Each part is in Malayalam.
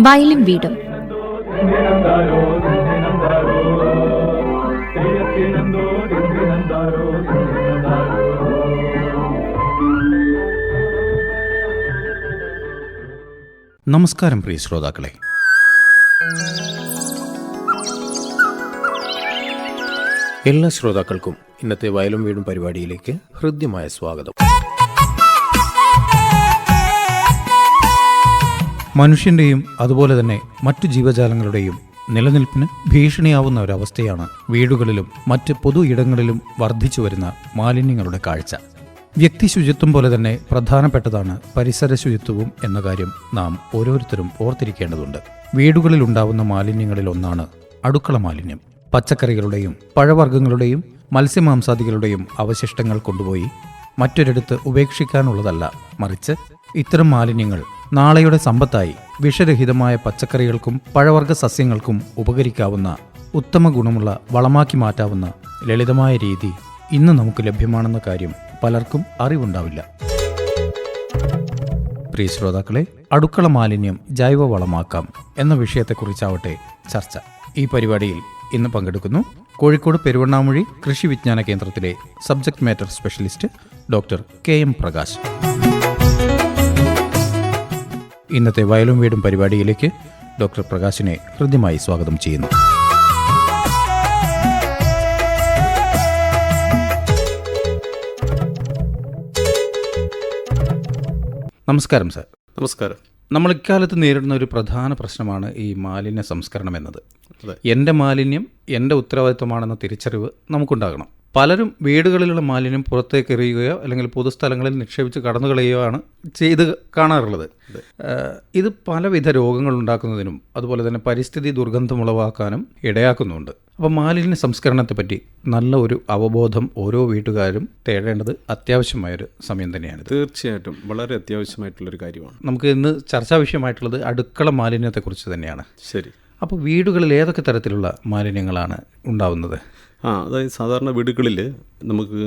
വയലിൻ വീടും. നമസ്കാരം പ്രിയ ശ്രോതാക്കളെ. എല്ലാ ശ്രോതാക്കൾക്കും ഇന്നത്തെ വയലും വീടും പരിപാടിയിലേക്ക് ഹൃദ്യമായ സ്വാഗതം. മനുഷ്യന്റെയും അതുപോലെ തന്നെ മറ്റു ജീവജാലങ്ങളുടെയും നിലനിൽപ്പിന് ഭീഷണിയാവുന്ന ഒരവസ്ഥയാണ് വീടുകളിലും മറ്റ് പൊതു ഇടങ്ങളിലും വർദ്ധിച്ചു വരുന്ന മാലിന്യങ്ങളുടെ കാഴ്ച. വ്യക്തി ശുചിത്വം പോലെ തന്നെ പ്രധാനപ്പെട്ടതാണ് പരിസര ശുചിത്വവും എന്ന കാര്യം നാം ഓരോരുത്തരും ഓർത്തിരിക്കേണ്ടതുണ്ട്. വീടുകളിൽ ഉണ്ടാവുന്ന മാലിന്യങ്ങളിൽ ഒന്നാണ് അടുക്കള മാലിന്യം. പച്ചക്കറികളുടെയും പഴവർഗങ്ങളുടെയും മത്സ്യമാംസാദികളുടെയും അവശിഷ്ടങ്ങൾ കൊണ്ടുപോയി മറ്റൊരിടത്ത് ഉപേക്ഷിക്കാനുള്ളതല്ല. മറിച്ച് ഇത്തരം മാലിന്യങ്ങൾ നാളെയുടെ സമ്പത്തായി വിഷരഹിതമായ പച്ചക്കറികൾക്കും പഴവർഗ സസ്യങ്ങൾക്കും ഉപകരിക്കാവുന്ന ഉത്തമ ഗുണമുള്ള വളമാക്കി മാറ്റാവുന്ന ലളിതമായ രീതി ഇന്ന് നമുക്ക് ലഭ്യമാണെന്ന കാര്യം പലർക്കും അറിവുണ്ടാവില്ല. പ്രിയ ശ്രോതാക്കളെ അടുക്കള മാലിന്യം ജൈവ വളമാക്കാം എന്ന വിഷയത്തെക്കുറിച്ചാവട്ടെ ചർച്ച. ഈ പരിപാടിയിൽ ഇന്ന് പങ്കെടുക്കുന്നു കോഴിക്കോട് പെരുവണ്ണാമൊഴി കൃഷി വിജ്ഞാന കേന്ദ്രത്തിലെ subject matter specialist doctor K M Prakash. ഇന്നത്തെ വയലും വീടും പരിപാടിയിലേക്ക് ഡോക്ടർ പ്രകാശിനെ ഹൃദ്യമായി സ്വാഗതം ചെയ്യുന്നു. നമസ്കാരം സാർ. നമസ്കാരം. നമ്മൾ ഇക്കാലത്ത് നേരിടുന്ന ഒരു പ്രധാന പ്രശ്നമാണ് ഈ മാലിന്യ സംസ്കരണം എന്നത്. എന്റെ മാലിന്യം എന്റെ ഉത്തരവാദിത്വമാണെന്ന തിരിച്ചറിവ് നമുക്കുണ്ടാകണം പലരും വീടുകളിലുള്ള മാലിന്യം പുറത്തേക്ക് എറിയുകയോ അല്ലെങ്കിൽ പൊതുസ്ഥലങ്ങളിൽ നിക്ഷേപിച്ച് കടന്നു കളയുകയോ ആണ് ചെയ്ത് കാണാറുള്ളത്. ഇത് പലവിധ രോഗങ്ങൾ ഉണ്ടാക്കുന്നതിനും അതുപോലെ തന്നെ പരിസ്ഥിതി ദുർഗന്ധം ഉളവാക്കാനും ഇടയാക്കുന്നുണ്ട്. അപ്പോൾ മാലിന്യ സംസ്കരണത്തെപ്പറ്റി നല്ല ഒരു അവബോധം ഓരോ വീട്ടുകാരും തേടേണ്ടത് അത്യാവശ്യമായൊരു സമയം തന്നെയാണ് തീർച്ചയായിട്ടും. വളരെ അത്യാവശ്യമായിട്ടുള്ളൊരു കാര്യമാണ്. നമുക്ക് ഇന്ന് ചർച്ചാ വിഷയമായിട്ടുള്ളത് അടുക്കള മാലിന്യത്തെക്കുറിച്ച് തന്നെയാണ്. ശരി. അപ്പോൾ വീടുകളിൽ ഏതൊക്കെ തരത്തിലുള്ള മാലിന്യങ്ങളാണ് ഉണ്ടാവുന്നത്? ആ അതായത് സാധാരണ വീടുകളിൽ നമുക്ക്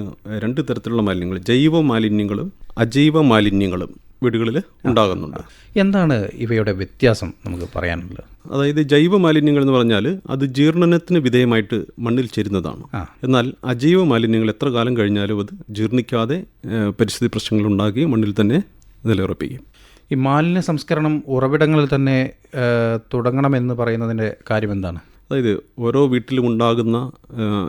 രണ്ട് തരത്തിലുള്ള മാലിന്യങ്ങൾ ജൈവ മാലിന്യങ്ങളും അജൈവ മാലിന്യങ്ങളും വീടുകളിൽ ഉണ്ടാകുന്നുണ്ട്. എന്താണ് ഇവയുടെ വ്യത്യാസം നമുക്ക് പറയാനുള്ളത്? അതായത് ജൈവ മാലിന്യങ്ങൾ എന്ന് പറഞ്ഞാൽ അത് ജീർണനത്തിന് വിധേയമായിട്ട് മണ്ണിൽ ചേരുന്നതാണ്. എന്നാൽ അജൈവ മാലിന്യങ്ങൾ എത്ര കാലം കഴിഞ്ഞാലും അത് ജീർണിക്കാതെ പരിസ്ഥിതി പ്രശ്നങ്ങൾ ഉണ്ടാക്കി മണ്ണിൽ തന്നെ നിലയുറപ്പിക്കും. ഈ മാലിന്യ സംസ്കരണം ഉറവിടങ്ങളിൽ തന്നെ തുടങ്ങണമെന്ന് പറയുന്നതിന്റെ കാര്യം എന്താണ്? അതായത് ഓരോ വീട്ടിലും ഉണ്ടാകുന്ന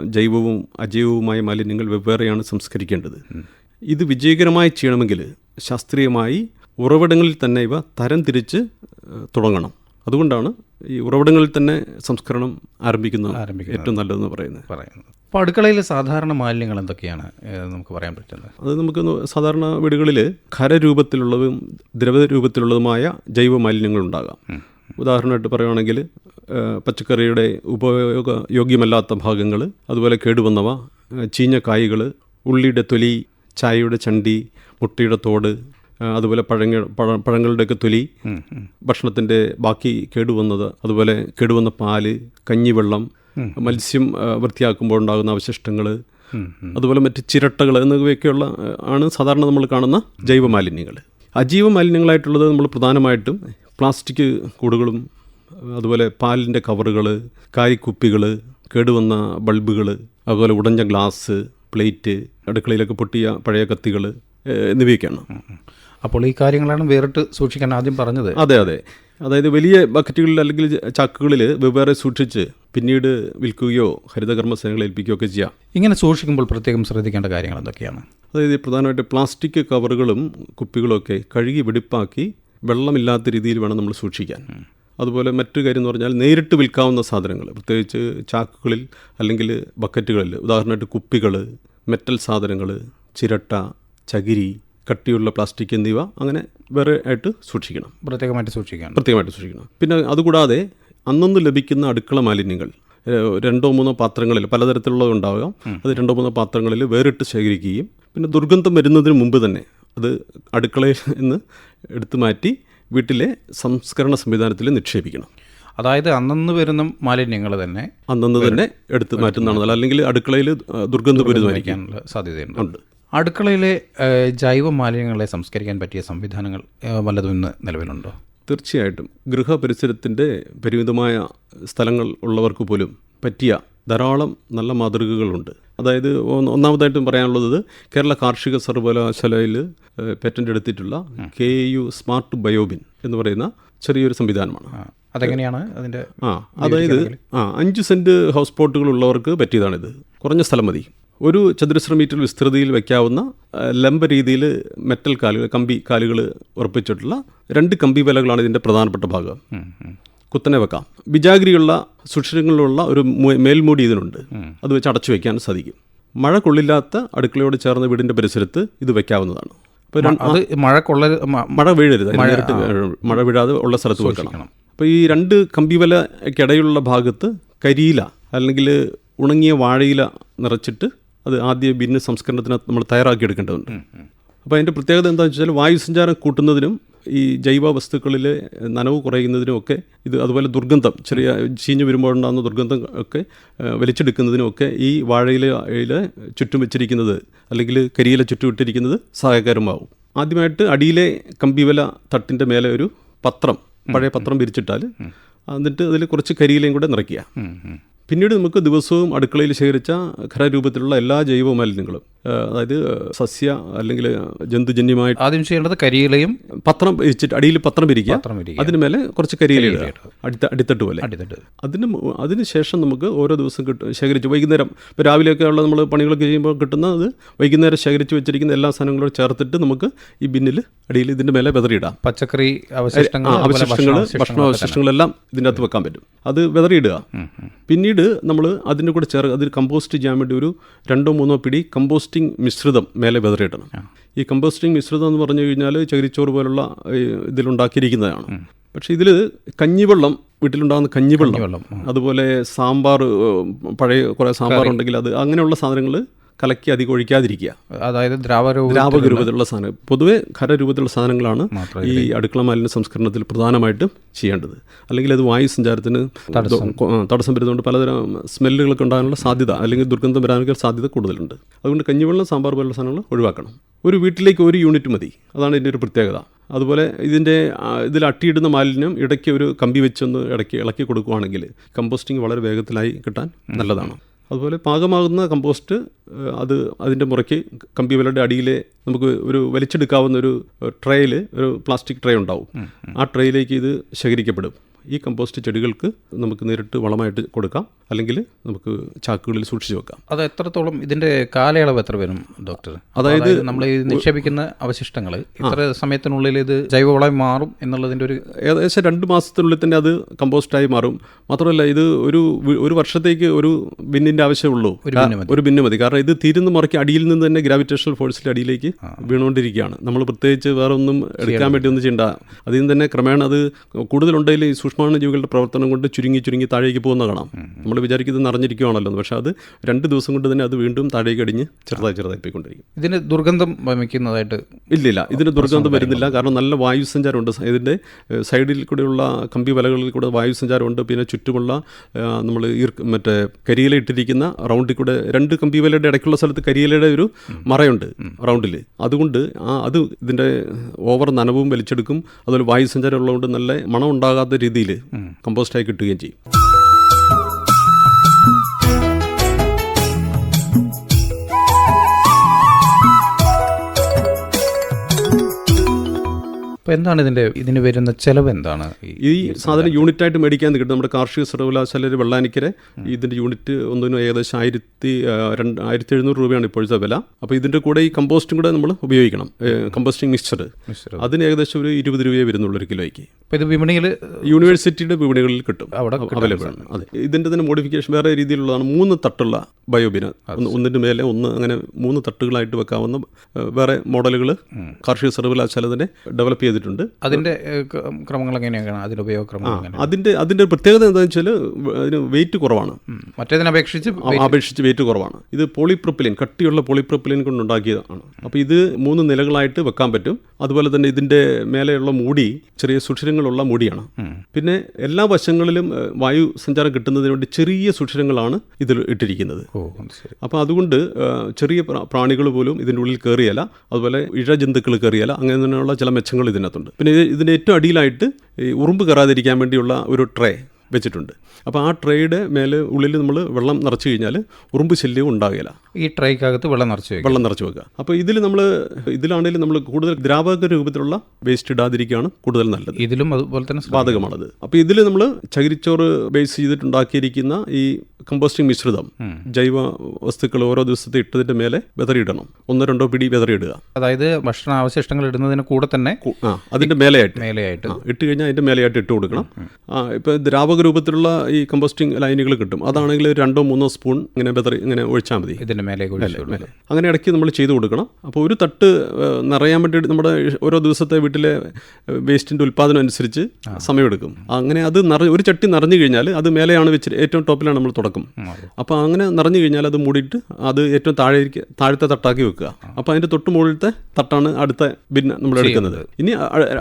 ജൈവവും അജൈവവുമായ മാലിന്യങ്ങൾ വെവ്വേറെയാണ് സംസ്കരിക്കേണ്ടത്. ഇത് വിജയകരമായി ചെയ്യണമെങ്കിൽ ശാസ്ത്രീയമായി ഉറവിടങ്ങളിൽ തന്നെ ഇവ തരം തിരിച്ച് തുടങ്ങണം. അതുകൊണ്ടാണ് ഈ ഉറവിടങ്ങളിൽ തന്നെ സംസ്കരണം ആരംഭിക്കുന്നത് ഏറ്റവും നല്ലതെന്ന് പറയുന്നത്. പറയുന്നത്. അപ്പോൾ അടുക്കളയിൽ സാധാരണ മാലിന്യങ്ങൾ എന്തൊക്കെയാണ് നമുക്ക് പറയാൻ പറ്റുന്നത്? അത് നമുക്ക് സാധാരണ വീടുകളിൽ ഖരരൂപത്തിലുള്ളതും ദ്രവരൂപത്തിലുള്ളതുമായ ജൈവ മാലിന്യങ്ങൾ ഉണ്ടാകാം ഉദാഹരണമായിട്ട് പറയുകയാണെങ്കിൽ പച്ചക്കറിയുടെ ഉപയോഗ യോഗ്യമല്ലാത്ത ഭാഗങ്ങൾ അതുപോലെ കേടുവന്നവ ചീഞ്ഞ കായ്കൾ ഉള്ളിയുടെ തൊലി ചായയുടെ ചണ്ടി മുട്ടയുടെ തോട് അതുപോലെ പഴങ്ങ പഴ പഴങ്ങളുടെയൊക്കെ തൊലി ഭക്ഷണത്തിന്റെ ബാക്കി കേടുവന്നത് അതുപോലെ കേടുവന്ന പാൽ കഞ്ഞിവെള്ളം മത്സ്യം വൃത്തിയാക്കുമ്പോൾ ഉണ്ടാകുന്ന അവശിഷ്ടങ്ങൾ അതുപോലെ മറ്റ് ചിരട്ടകൾ എന്നിവയൊക്കെയുള്ള ആണ് സാധാരണ നമ്മൾ കാണുന്ന ജൈവ മാലിന്യങ്ങൾ അജീവ മാലിന്യങ്ങളായിട്ടുള്ളത് നമ്മൾ പ്രധാനമായിട്ടും പ്ലാസ്റ്റിക് കൂടുകളും അതുപോലെ പാലിന്റെ കവറുകൾ കാരിക്കുപ്പികൾ കേടുവന്ന ബൾബുകൾ അതുപോലെ ഉടഞ്ഞ ഗ്ലാസ് പ്ലേറ്റ് അടുക്കളയിലൊക്കെ പൊട്ടിയ പഴയ കത്തികൾ എന്നിവയൊക്കെയാണ്. അപ്പോൾ ഈ കാര്യങ്ങളാണ് വേറിട്ട് സൂക്ഷിക്കാൻ ആദ്യം പറഞ്ഞത്. അതെ അതെ. അതായത് വലിയ ബക്കറ്റുകളിൽ അല്ലെങ്കിൽ ചാക്കുകളിൽ വെവ്വേറെ സൂക്ഷിച്ച് പിന്നീട് വിൽക്കുകയോ ഹരിതകർമ്മ സേനകളെ ഏൽപ്പിക്കുകയോ ഒക്കെ ചെയ്യാം. ഇങ്ങനെ സൂക്ഷിക്കുമ്പോൾ പ്രത്യേകം ശ്രദ്ധിക്കേണ്ട കാര്യങ്ങൾ എന്തൊക്കെയാണ്? അതായത് പ്രധാനമായിട്ട് പ്ലാസ്റ്റിക് കവറുകളും കുപ്പികളും ഒക്കെ കഴുകി വെടിപ്പാക്കി വെള്ളമില്ലാത്ത രീതിയിൽ വേണം നമ്മൾ സൂക്ഷിക്കാൻ. അതുപോലെ മറ്റൊരു കാര്യം എന്ന് പറഞ്ഞാൽ നേരിട്ട് വിൽക്കാവുന്ന സാധനങ്ങൾ പ്രത്യേകിച്ച് ചാക്കുകളിൽ അല്ലെങ്കിൽ ബക്കറ്റുകളിൽ. ഉദാഹരണമായിട്ട് കുപ്പികൾ മെറ്റൽ സാധനങ്ങൾ ചിരട്ട ചകിരി കട്ടിയുള്ള പ്ലാസ്റ്റിക് എന്നിവ അങ്ങനെ വേറെ ആയിട്ട് സൂക്ഷിക്കണം. പ്രത്യേകമായിട്ട് സൂക്ഷിക്കണം പ്രത്യേകമായിട്ട് സൂക്ഷിക്കണം. പിന്നെ അതുകൂടാതെ അന്നന്ന് ലഭിക്കുന്ന അടുക്കള മാലിന്യങ്ങൾ രണ്ടോ മൂന്നോ പാത്രങ്ങളിൽ പലതരത്തിലുള്ളത് ഉണ്ടാവുക അത് രണ്ടോ മൂന്നോ പാത്രങ്ങളിൽ വേറിട്ട് ശേഖരിക്കുകയും പിന്നെ ദുർഗന്ധം വരുന്നതിന് മുമ്പ് തന്നെ അത് അടുക്കളയിൽ നിന്ന് എടുത്തു മാറ്റി വീട്ടിലെ സംസ്കരണ സംവിധാനത്തിൽ നിക്ഷേപിക്കണം. അതായത് അന്നന്ന് വരുന്ന മാലിന്യങ്ങൾ തന്നെ അന്നന്ന് തന്നെ എടുത്തു മാറ്റുന്നതാണ്. അല്ലെങ്കിൽ അടുക്കളയിൽ ദുർഗന്ധപൂരിതമായിരിക്കാനുള്ള സാധ്യതയുണ്ട്. ഉണ്ട്. അടുക്കളയിലെ ജൈവ മാലിന്യങ്ങളെ സംസ്കരിക്കാൻ പറ്റിയ സംവിധാനങ്ങൾ വല്ലതും ഇന്ന് നിലവിലുണ്ടോ? തീർച്ചയായിട്ടും. ഗൃഹപരിസരത്തിന്റെ പരിമിതമായ സ്ഥലങ്ങൾ ഉള്ളവർക്ക് പോലും പറ്റിയ ധാരാളം നല്ല മാതൃകകളുണ്ട്. അതായത് ഒന്ന് ഒന്നാമതായിട്ടും പറയാനുള്ളത് കേരള കാർഷിക സർവകലാശാലയിൽ പേറ്റന്റ് എടുത്തിട്ടുള്ള കെ യു സ്മാർട്ട് ബയോബിൻ എന്ന് പറയുന്ന ചെറിയൊരു സംവിധാനമാണ്. അതെങ്ങനെയാണ് അതിന്റെ ആ അതായത് ആ അഞ്ച് സെന്റ് ഹൗസ് ബോട്ടുകൾ ഉള്ളവർക്ക് പറ്റിയതാണിത്. കുറഞ്ഞ സ്ഥലം മതി. ഒരു ചതുരശ്ര മീറ്റർ വിസ്തൃതിയിൽ വയ്ക്കാവുന്ന ലംബ രീതിയിൽ മെറ്റൽ കാലുകൾ കമ്പി കാലുകൾ ഉറപ്പിച്ചിട്ടുള്ള രണ്ട് കമ്പി വലകളാണ് ഇതിന്റെ പ്രധാനപ്പെട്ട ഭാഗം. കുത്തനെ വെക്കാം. ബിജാഗ്രിയുള്ള സുഷിരങ്ങളിലുള്ള ഒരു മേൽമൂടി ഇതിനുണ്ട്. അത് വെച്ച് അടച്ചു വെക്കാൻ സാധിക്കും. മഴ കൊള്ളില്ലാത്ത അടുക്കളയോട് ചേർന്ന വീടിന്റെ പരിസരത്ത് ഇത് വെക്കാവുന്നതാണ്. അപ്പോൾ മഴ കൊള്ള മഴ വീഴരുത്. മഴ വീഴാതെ ഉള്ള സ്ഥലത്ത് വെക്കണം. അപ്പോൾ ഈ രണ്ട് കമ്പിവലയ്ക്കിടയിലുള്ള ഭാഗത്ത് കരിയില അല്ലെങ്കിൽ ഉണങ്ങിയ വാഴയില നിറച്ചിട്ട് അത് ആദ്യ ഭിന്ന സംസ്കരണത്തിന് നമ്മൾ തയ്യാറാക്കി എടുക്കേണ്ടതുണ്ട് അപ്പോൾ അതിന്റെ പ്രത്യേകത എന്താണെന്ന് വെച്ചാൽ വായുസഞ്ചാരം കൂട്ടുന്നതിനും ഈ ജൈവ വസ്തുക്കളിലെ നനവ് കുറയുന്നതിനും ഒക്കെ ഇത് അതുപോലെ ദുർഗന്ധം ചെറിയ ചീഞ്ഞ് വരുമ്പോഴുണ്ടാകുന്ന ദുർഗന്ധം ഒക്കെ വലിച്ചെടുക്കുന്നതിനുമൊക്കെ വലിച്ചെടുക്കുന്നതിനും ഒക്കെ ഈ വാഴയിലയിൽ ചുറ്റും വെച്ചിരിക്കുന്നത് അല്ലെങ്കിൽ കരിയില ചുറ്റും ഇട്ടിരിക്കുന്നത് സഹായകരമാവും. ആദ്യമായിട്ട് അടിയിലെ കമ്പിവല തട്ടിന്റെ മേലെ ഒരു പത്രം പഴയ പത്രം വിരിച്ചിട്ടാൽ എന്നിട്ട് അതിൽ കുറച്ച് കരിയിലയും കൂടെ നിറയ്ക്കുക. പിന്നീട് നമുക്ക് ദിവസവും അടുക്കളയിൽ ശേഖരിച്ച ഖരരൂപത്തിലുള്ള എല്ലാ ജൈവ മാലിന്യങ്ങളും അതായത് സസ്യ അല്ലെങ്കിൽ ജന്തുജന്യമായിട്ട് ആദ്യം ചെയ്യേണ്ടത് കരിയിലയും പത്രം വിരിച്ചിട്ട് അടിയിൽ പത്രം വിരിക്കുക. പത്രം അതിന് മേലെ കുറച്ച് കരിയില അടിത്ത അടിത്തട്ട് പോലെ. അതിന് അതിന് ശേഷം നമുക്ക് ഓരോ ദിവസം കിട്ടും ശേഖരിച്ച് വൈകുന്നേരം ഇപ്പോൾ രാവിലെയൊക്കെ ഉള്ള നമ്മൾ പണികളൊക്കെ ചെയ്യുമ്പോൾ കിട്ടുന്ന അത് വൈകുന്നേരം ശേഖരിച്ച് വെച്ചിരിക്കുന്ന എല്ലാ സാധനങ്ങളോട് ചേർത്തിട്ട് നമുക്ക് ഈ ബിന്നിൽ അടിയിൽ ഇതിന്റെ മേലെ വെതറിയിടാം. പച്ചക്കറി അവശിഷ്ടങ്ങൾ അവശിഷ്ടങ്ങൾ ഭക്ഷണാവശിഷ്ടങ്ങളെല്ലാം ഇതിന്റെ അകത്ത് വെക്കാൻ പറ്റും. അത് വെതറിയിടുക. പിന്നീട് നമ്മൾ അതിന്റെ കൂടെ ചേർ അതിൽ കമ്പോസ്റ്റ് ചെയ്യാൻ വേണ്ടി ഒരു രണ്ടോ മൂന്നോ പിടി കമ്പോസ്റ്റിംഗ് മിശ്രിതം മേലെ വെതറിയിടണം. ഈ കമ്പോസ്റ്റിംഗ് മിശ്രിതം എന്ന് പറഞ്ഞു കഴിഞ്ഞാൽ ചകിരിച്ചോറ് പോലുള്ള ഇതിലുണ്ടാക്കിയിരിക്കുന്നതാണ് പക്ഷേ ഇതിൽ കഞ്ഞിവെള്ളം വീട്ടിലുണ്ടാകുന്ന കഞ്ഞിവെള്ളം കഞ്ഞിവെള്ളം, അതുപോലെ സാമ്പാർ പഴയ കുറേ സാമ്പാർ ഉണ്ടെങ്കിൽ അത് അങ്ങനെയുള്ള സാധനങ്ങൾ കലക്കി അധികം ഒഴിക്കാതിരിക്കുക. അതായത് ദ്രാവരൂപ ദ്രാവക രൂപത്തിലുള്ള സാധനം പൊതുവേ ഖരരൂപത്തിലുള്ള സാധനങ്ങളാണ് ഈ അടുക്കള മാലിന്യ സംസ്കരണത്തിൽ പ്രധാനമായിട്ടും ചെയ്യേണ്ടത്. അല്ലെങ്കിൽ അത് വായു സഞ്ചാരത്തിന് തടസ്സം. വരുന്നതുകൊണ്ട് പലതരം സ്മെല്ലുകളൊക്കെ ഉണ്ടാകാനുള്ള സാധ്യത അല്ലെങ്കിൽ ദുർഗന്ധം വരാനൊക്കെ സാധ്യത കൂടുതലുണ്ട്. അതുകൊണ്ട് കഞ്ഞിവെള്ളം സാമ്പാർ പോലുള്ള സാധനങ്ങൾ ഒഴിവാക്കണം. ഒരു വീട്ടിലേക്ക് ഒരു യൂണിറ്റ് മതി. അതാണ് ഇതിന്റെ ഒരു പ്രത്യേകത. അതുപോലെ ഇതിന്റെ ഇതിൽ അട്ടിയിടുന്ന മാലിന്യം ഇടയ്ക്ക് ഒരു കമ്പി വെച്ചൊന്ന് ഇടയ്ക്ക് ഇളക്കി കൊടുക്കുകയാണെങ്കിൽ കമ്പോസ്റ്റിംഗ് വളരെ വേഗത്തിലായി കിട്ടാൻ നല്ലതാണ്. അതുപോലെ പാകമാകുന്ന കമ്പോസ്റ്റ് അത് അതിന്റെ മുറയ്ക്ക് കമ്പിവലയുടെ അടിയിലെ നമുക്ക് ഒരു വലിച്ചെടുക്കാവുന്ന ഒരു ട്രേയിൽ ഒരു പ്ലാസ്റ്റിക് ട്രേ ഉണ്ടാവും. ആ ട്രേയിലേക്ക് ഇത് ശേഖരിക്കപ്പെടും. ഈ കമ്പോസ്റ്റ് ചെടികൾക്ക് നമുക്ക് നേരിട്ട് വളമായിട്ട് കൊടുക്കാം. അല്ലെങ്കിൽ നമുക്ക് ചാക്കുകളിൽ സൂക്ഷിച്ചു വെക്കാം. അത് എത്രത്തോളം ഇതിന്റെ കാലയളവ് എത്ര വരും ഡോക്ടർ അതായത് നമ്മൾ ഈ നിക്ഷേപിക്കുന്ന അവശിഷ്ടങ്ങൾ ഇത്ര സമയത്തിനുള്ളിൽ ഇത് ജൈവവളമായി മാറും എന്നുള്ളതിന്റെ ഒരു ഏകദേശം രണ്ട് മാസത്തിനുള്ളിൽ തന്നെ അത് കമ്പോസ്റ്റായി മാറും. മാത്രമല്ല ഇത് ഒരു ഒരു വർഷത്തേക്ക് ഒരു ബിന്നിന്റെ ആവശ്യമുള്ളൂ ഒരു ബിന്ന് മതി. കാരണം ഇത് തീരുന്ന മറക്കി അടിയിൽ നിന്ന് തന്നെ ഗ്രാവിറ്റേഷണൽ ഫോഴ്സിൽ അടിയിലേക്ക് വീണുകൊണ്ടിരിക്കുകയാണ്. നമ്മൾ പ്രത്യേകിച്ച് വേറെ ഒന്നും എടുക്കാൻ വേണ്ടി ഒന്നും ചെയ്യേണ്ട. അതിൽ നിന്ന് തന്നെ ക്രമേണ അത് കൂടുതലുണ്ടെങ്കിൽ ഈ സൂക്ഷ്മാണു ജീവികളുടെ പ്രവർത്തനം കൊണ്ട് ചുരുങ്ങി ചുരുങ്ങി താഴേക്ക് പോകുന്ന കാണാം. നമ്മൾ വിചാരിക്കുന്നത് നിറഞ്ഞിരിക്കുകയാണല്ലോ പക്ഷേ അത് രണ്ട് ദിവസം കൊണ്ട് തന്നെ അത് വീണ്ടും താഴേക്ക് അടിഞ്ഞ് ചെറുതായി ചെറുതായി പോയിക്കൊണ്ടിരിക്കും. ഇതിന് ദുർഗന്ധം വമിക്കുന്നതായിട്ട് ഇല്ലില്ല ഇതിന് ദുർഗന്ധം വരുന്നില്ല. കാരണം നല്ല വായു സഞ്ചാരമുണ്ട്. ഇതിന്റെ സൈഡിൽ കൂടെയുള്ള കമ്പി വലകളിൽ കൂടെ വായു സഞ്ചാരമുണ്ട്. പിന്നെ ചുറ്റുമുള്ള നമ്മൾ ഈർ മറ്റേ കരിയില ഇട്ടിരിക്കുന്ന റൗണ്ടിൽ കൂടെ രണ്ട് കമ്പി വലയുടെ ഇടയ്ക്കുള്ള സ്ഥലത്ത് കരിയിലയുടെ ഒരു മറയുണ്ട് റൗണ്ടിൽ അതുകൊണ്ട് ആ അത് ഇതിന്റെ ഓവർ നനവും വലിച്ചെടുക്കും. അതുപോലെ വായു സഞ്ചാരം ഉള്ളതുകൊണ്ട് നല്ല മണം ഉണ്ടാകാത്ത രീതിയിൽ കമ്പോസ്റ്റായി കിട്ടുകയും ചെയ്യും. അപ്പോൾ എന്താണ് ഇതിന്റെ ഇതിന് വരുന്ന ചിലവ് എന്താണ്? ഈ സാധനം യൂണിറ്റ് ആയിട്ട് മേടിക്കാൻ കിട്ടും. നമ്മുടെ കാർഷിക സർവകലാശാല വെള്ളാനിക്കരെ ഇതിന്റെ യൂണിറ്റ് ഒന്നിനും ഏകദേശം ആയിരത്തി രണ്ട് ആയിരത്തി എഴുന്നൂറ് രൂപയാണ് ഇപ്പോഴത്തെ വില. അപ്പോൾ ഇതിന്റെ കൂടെ ഈ കമ്പോസ്റ്റും കൂടെ നമ്മൾ ഉപയോഗിക്കണം. Composting mixture. അതിന് ഏകദേശം ഒരു ഇരുപത് രൂപയെ വരുന്നുള്ളൂ ഒരു കിലോയ്ക്ക്. അപ്പോൾ ഇത് വിപണിയിൽ യൂണിവേഴ്സിറ്റിയുടെ വിപണികളിൽ കിട്ടും. അവിടെ അവൈലബിൾ ആണ്. അതെ. ഇതിന്റെ തന്നെ മോഡിഫിക്കേഷൻ വേറെ രീതിയിലുള്ളതാണ് മൂന്ന് തട്ടുള്ള ബയോബിന് ഒന്നിന്റെ ഒന്നിന്റെ മേലെ ഒന്ന് അങ്ങനെ മൂന്ന് തട്ടുകളായിട്ട് വെക്കാവുന്ന വേറെ മോഡലുകൾ കാർഷിക സർവകലാശാല തന്നെ ഡെവലപ്പ് ചെയ്തിട്ടുണ്ട്. അതിന്റെ ക്രമങ്ങൾ എങ്ങനെയാണ് അതിന്റെ ഉപയോഗക്രമം അതിന്റെ അതിന്റെ പ്രത്യേകത എന്താണെന്ന് വെച്ചാൽ അതിന് വെയിറ്റ് കുറവാണ്. മറ്റേതിനെ അപേക്ഷിച്ച് വെയിറ്റ് കുറവാണ്. ഇത് പോളിപ്രൊപ്പിലിൻ കട്ടിയുള്ള പോളിപ്രൊപ്പിലിൻ കൊണ്ടുണ്ടാക്കിയതാണ് അപ്പോൾ ഇത് മൂന്ന് നിലകളായിട്ട് വെക്കാൻ പറ്റും. അതുപോലെ തന്നെ ഇതിന്റെ മേലെയുള്ള മൂടി ചെറിയ സുഷിരങ്ങൾ സുഷിരങ്ങളുള്ള മുടിയാണ്. പിന്നെ എല്ലാ വശങ്ങളിലും വായു സഞ്ചാരം കിട്ടുന്നതിന് വേണ്ടി ചെറിയ സുഷിരങ്ങളാണ് ഇതിൽ ഇട്ടിരിക്കുന്നത്. അപ്പോൾ അതുകൊണ്ട് ചെറിയ പ്രാണികൾ പോലും ഇതിന്റെ ഉള്ളിൽ കയറിയല്ല അതുപോലെ ഇഴജന്തുക്കൾ കയറിയല്ല അങ്ങനെ തന്നെയുള്ള ചില മെച്ചങ്ങൾ ഇതിനകത്തുണ്ട്. പിന്നെ ഇത് ഇതിന്റെ ഏറ്റവും അടിയിലായിട്ട് ഈ ഉറുമ്പ് കയറാതിരിക്കാൻ വേണ്ടിയുള്ള ഒരു ട്രേ വെച്ചിട്ടുണ്ട്. അപ്പോൾ ആ ട്രേയുടെ മേലെ ഉള്ളിൽ നമ്മൾ വെള്ളം നിറച്ച് കഴിഞ്ഞാൽ ഉറുമ്പ് ശല്യവും ഉണ്ടാകില്ല ഈ ട്രേക്കകത്ത് വെള്ളം നിറച്ച് വെള്ളം നിറച്ച് വെക്കുക. അപ്പോൾ ഇതിൽ നമ്മൾ ഇതിലാണെങ്കിലും നമ്മൾ കൂടുതൽ ദ്രാവക രൂപത്തിലുള്ള വേസ്റ്റ് ഇടാതിരിക്കുകയാണ് കൂടുതൽ നല്ലത്. ഇതിലും അതുപോലെ തന്നെ. ബാധകമാണത്. അപ്പോൾ ഇതിൽ നമ്മൾ ചകിരിച്ചോറ് ബേസ് ചെയ്തിട്ടുണ്ടാക്കിയിരിക്കുന്ന ഈ കമ്പോസ്റ്റിംഗ് മിശ്രിതം ജൈവ വസ്തുക്കൾ ഓരോ ദിവസത്തെ ഇട്ടതിന്റെ മേലെ വെതറിയിടണം. ഒന്നോ രണ്ടോ പിടി വെതറിയിടുക. അതായത് ഭക്ഷണ അവശിഷ്ടങ്ങൾ ഇടുന്നതിന് കൂടെ തന്നെ അതിന്റെ മേലെയായിട്ട്. മേലെയായിട്ട്. ഇട്ട് കഴിഞ്ഞാൽ അതിന്റെ മേലെയായിട്ട് ഇട്ട് കൊടുക്കണം. ഇപ്പോൾ ദ്രാവക രൂപത്തിലുള്ള ഈ കമ്പോസ്റ്റിംഗ് ലൈനുകൾ കിട്ടും. അതാണെങ്കിൽ രണ്ടോ മൂന്നോ സ്പൂൺ ഇങ്ങനെ ബെതറി ഇങ്ങനെ ഒഴിച്ചാൽ മതി. ഇതിന്റെ. മേലെ. അങ്ങനെ ഇടയ്ക്ക് നമ്മൾ ചെയ്തു കൊടുക്കണം. അപ്പോൾ ഒരു തട്ട് നിറയാൻ വേണ്ടി നമ്മുടെ ഓരോ ദിവസത്തെ വീട്ടിലെ വേസ്റ്റിന്റെ ഉൽപ്പാദനം അനുസരിച്ച് സമയമെടുക്കും. അങ്ങനെ അത് നിറ ഒരു ചട്ടി നിറഞ്ഞു കഴിഞ്ഞാൽ അത് മേലെയാണ് വെച്ച് ഏറ്റവും ടോപ്പിലാണ് നമ്മൾ തുടക്കം. അപ്പോൾ അങ്ങനെ നിറഞ്ഞു കഴിഞ്ഞാൽ അത് മൂടിയിട്ട് അത് ഏറ്റവും താഴെ താഴത്തെ തട്ടാക്കി വെക്കുക. അപ്പോൾ അതിന്റെ തൊട്ട് മുകളിലത്തെ തട്ടാണ് അടുത്ത ബിൻ നമ്മൾ എടുക്കുന്നത്. ഇനി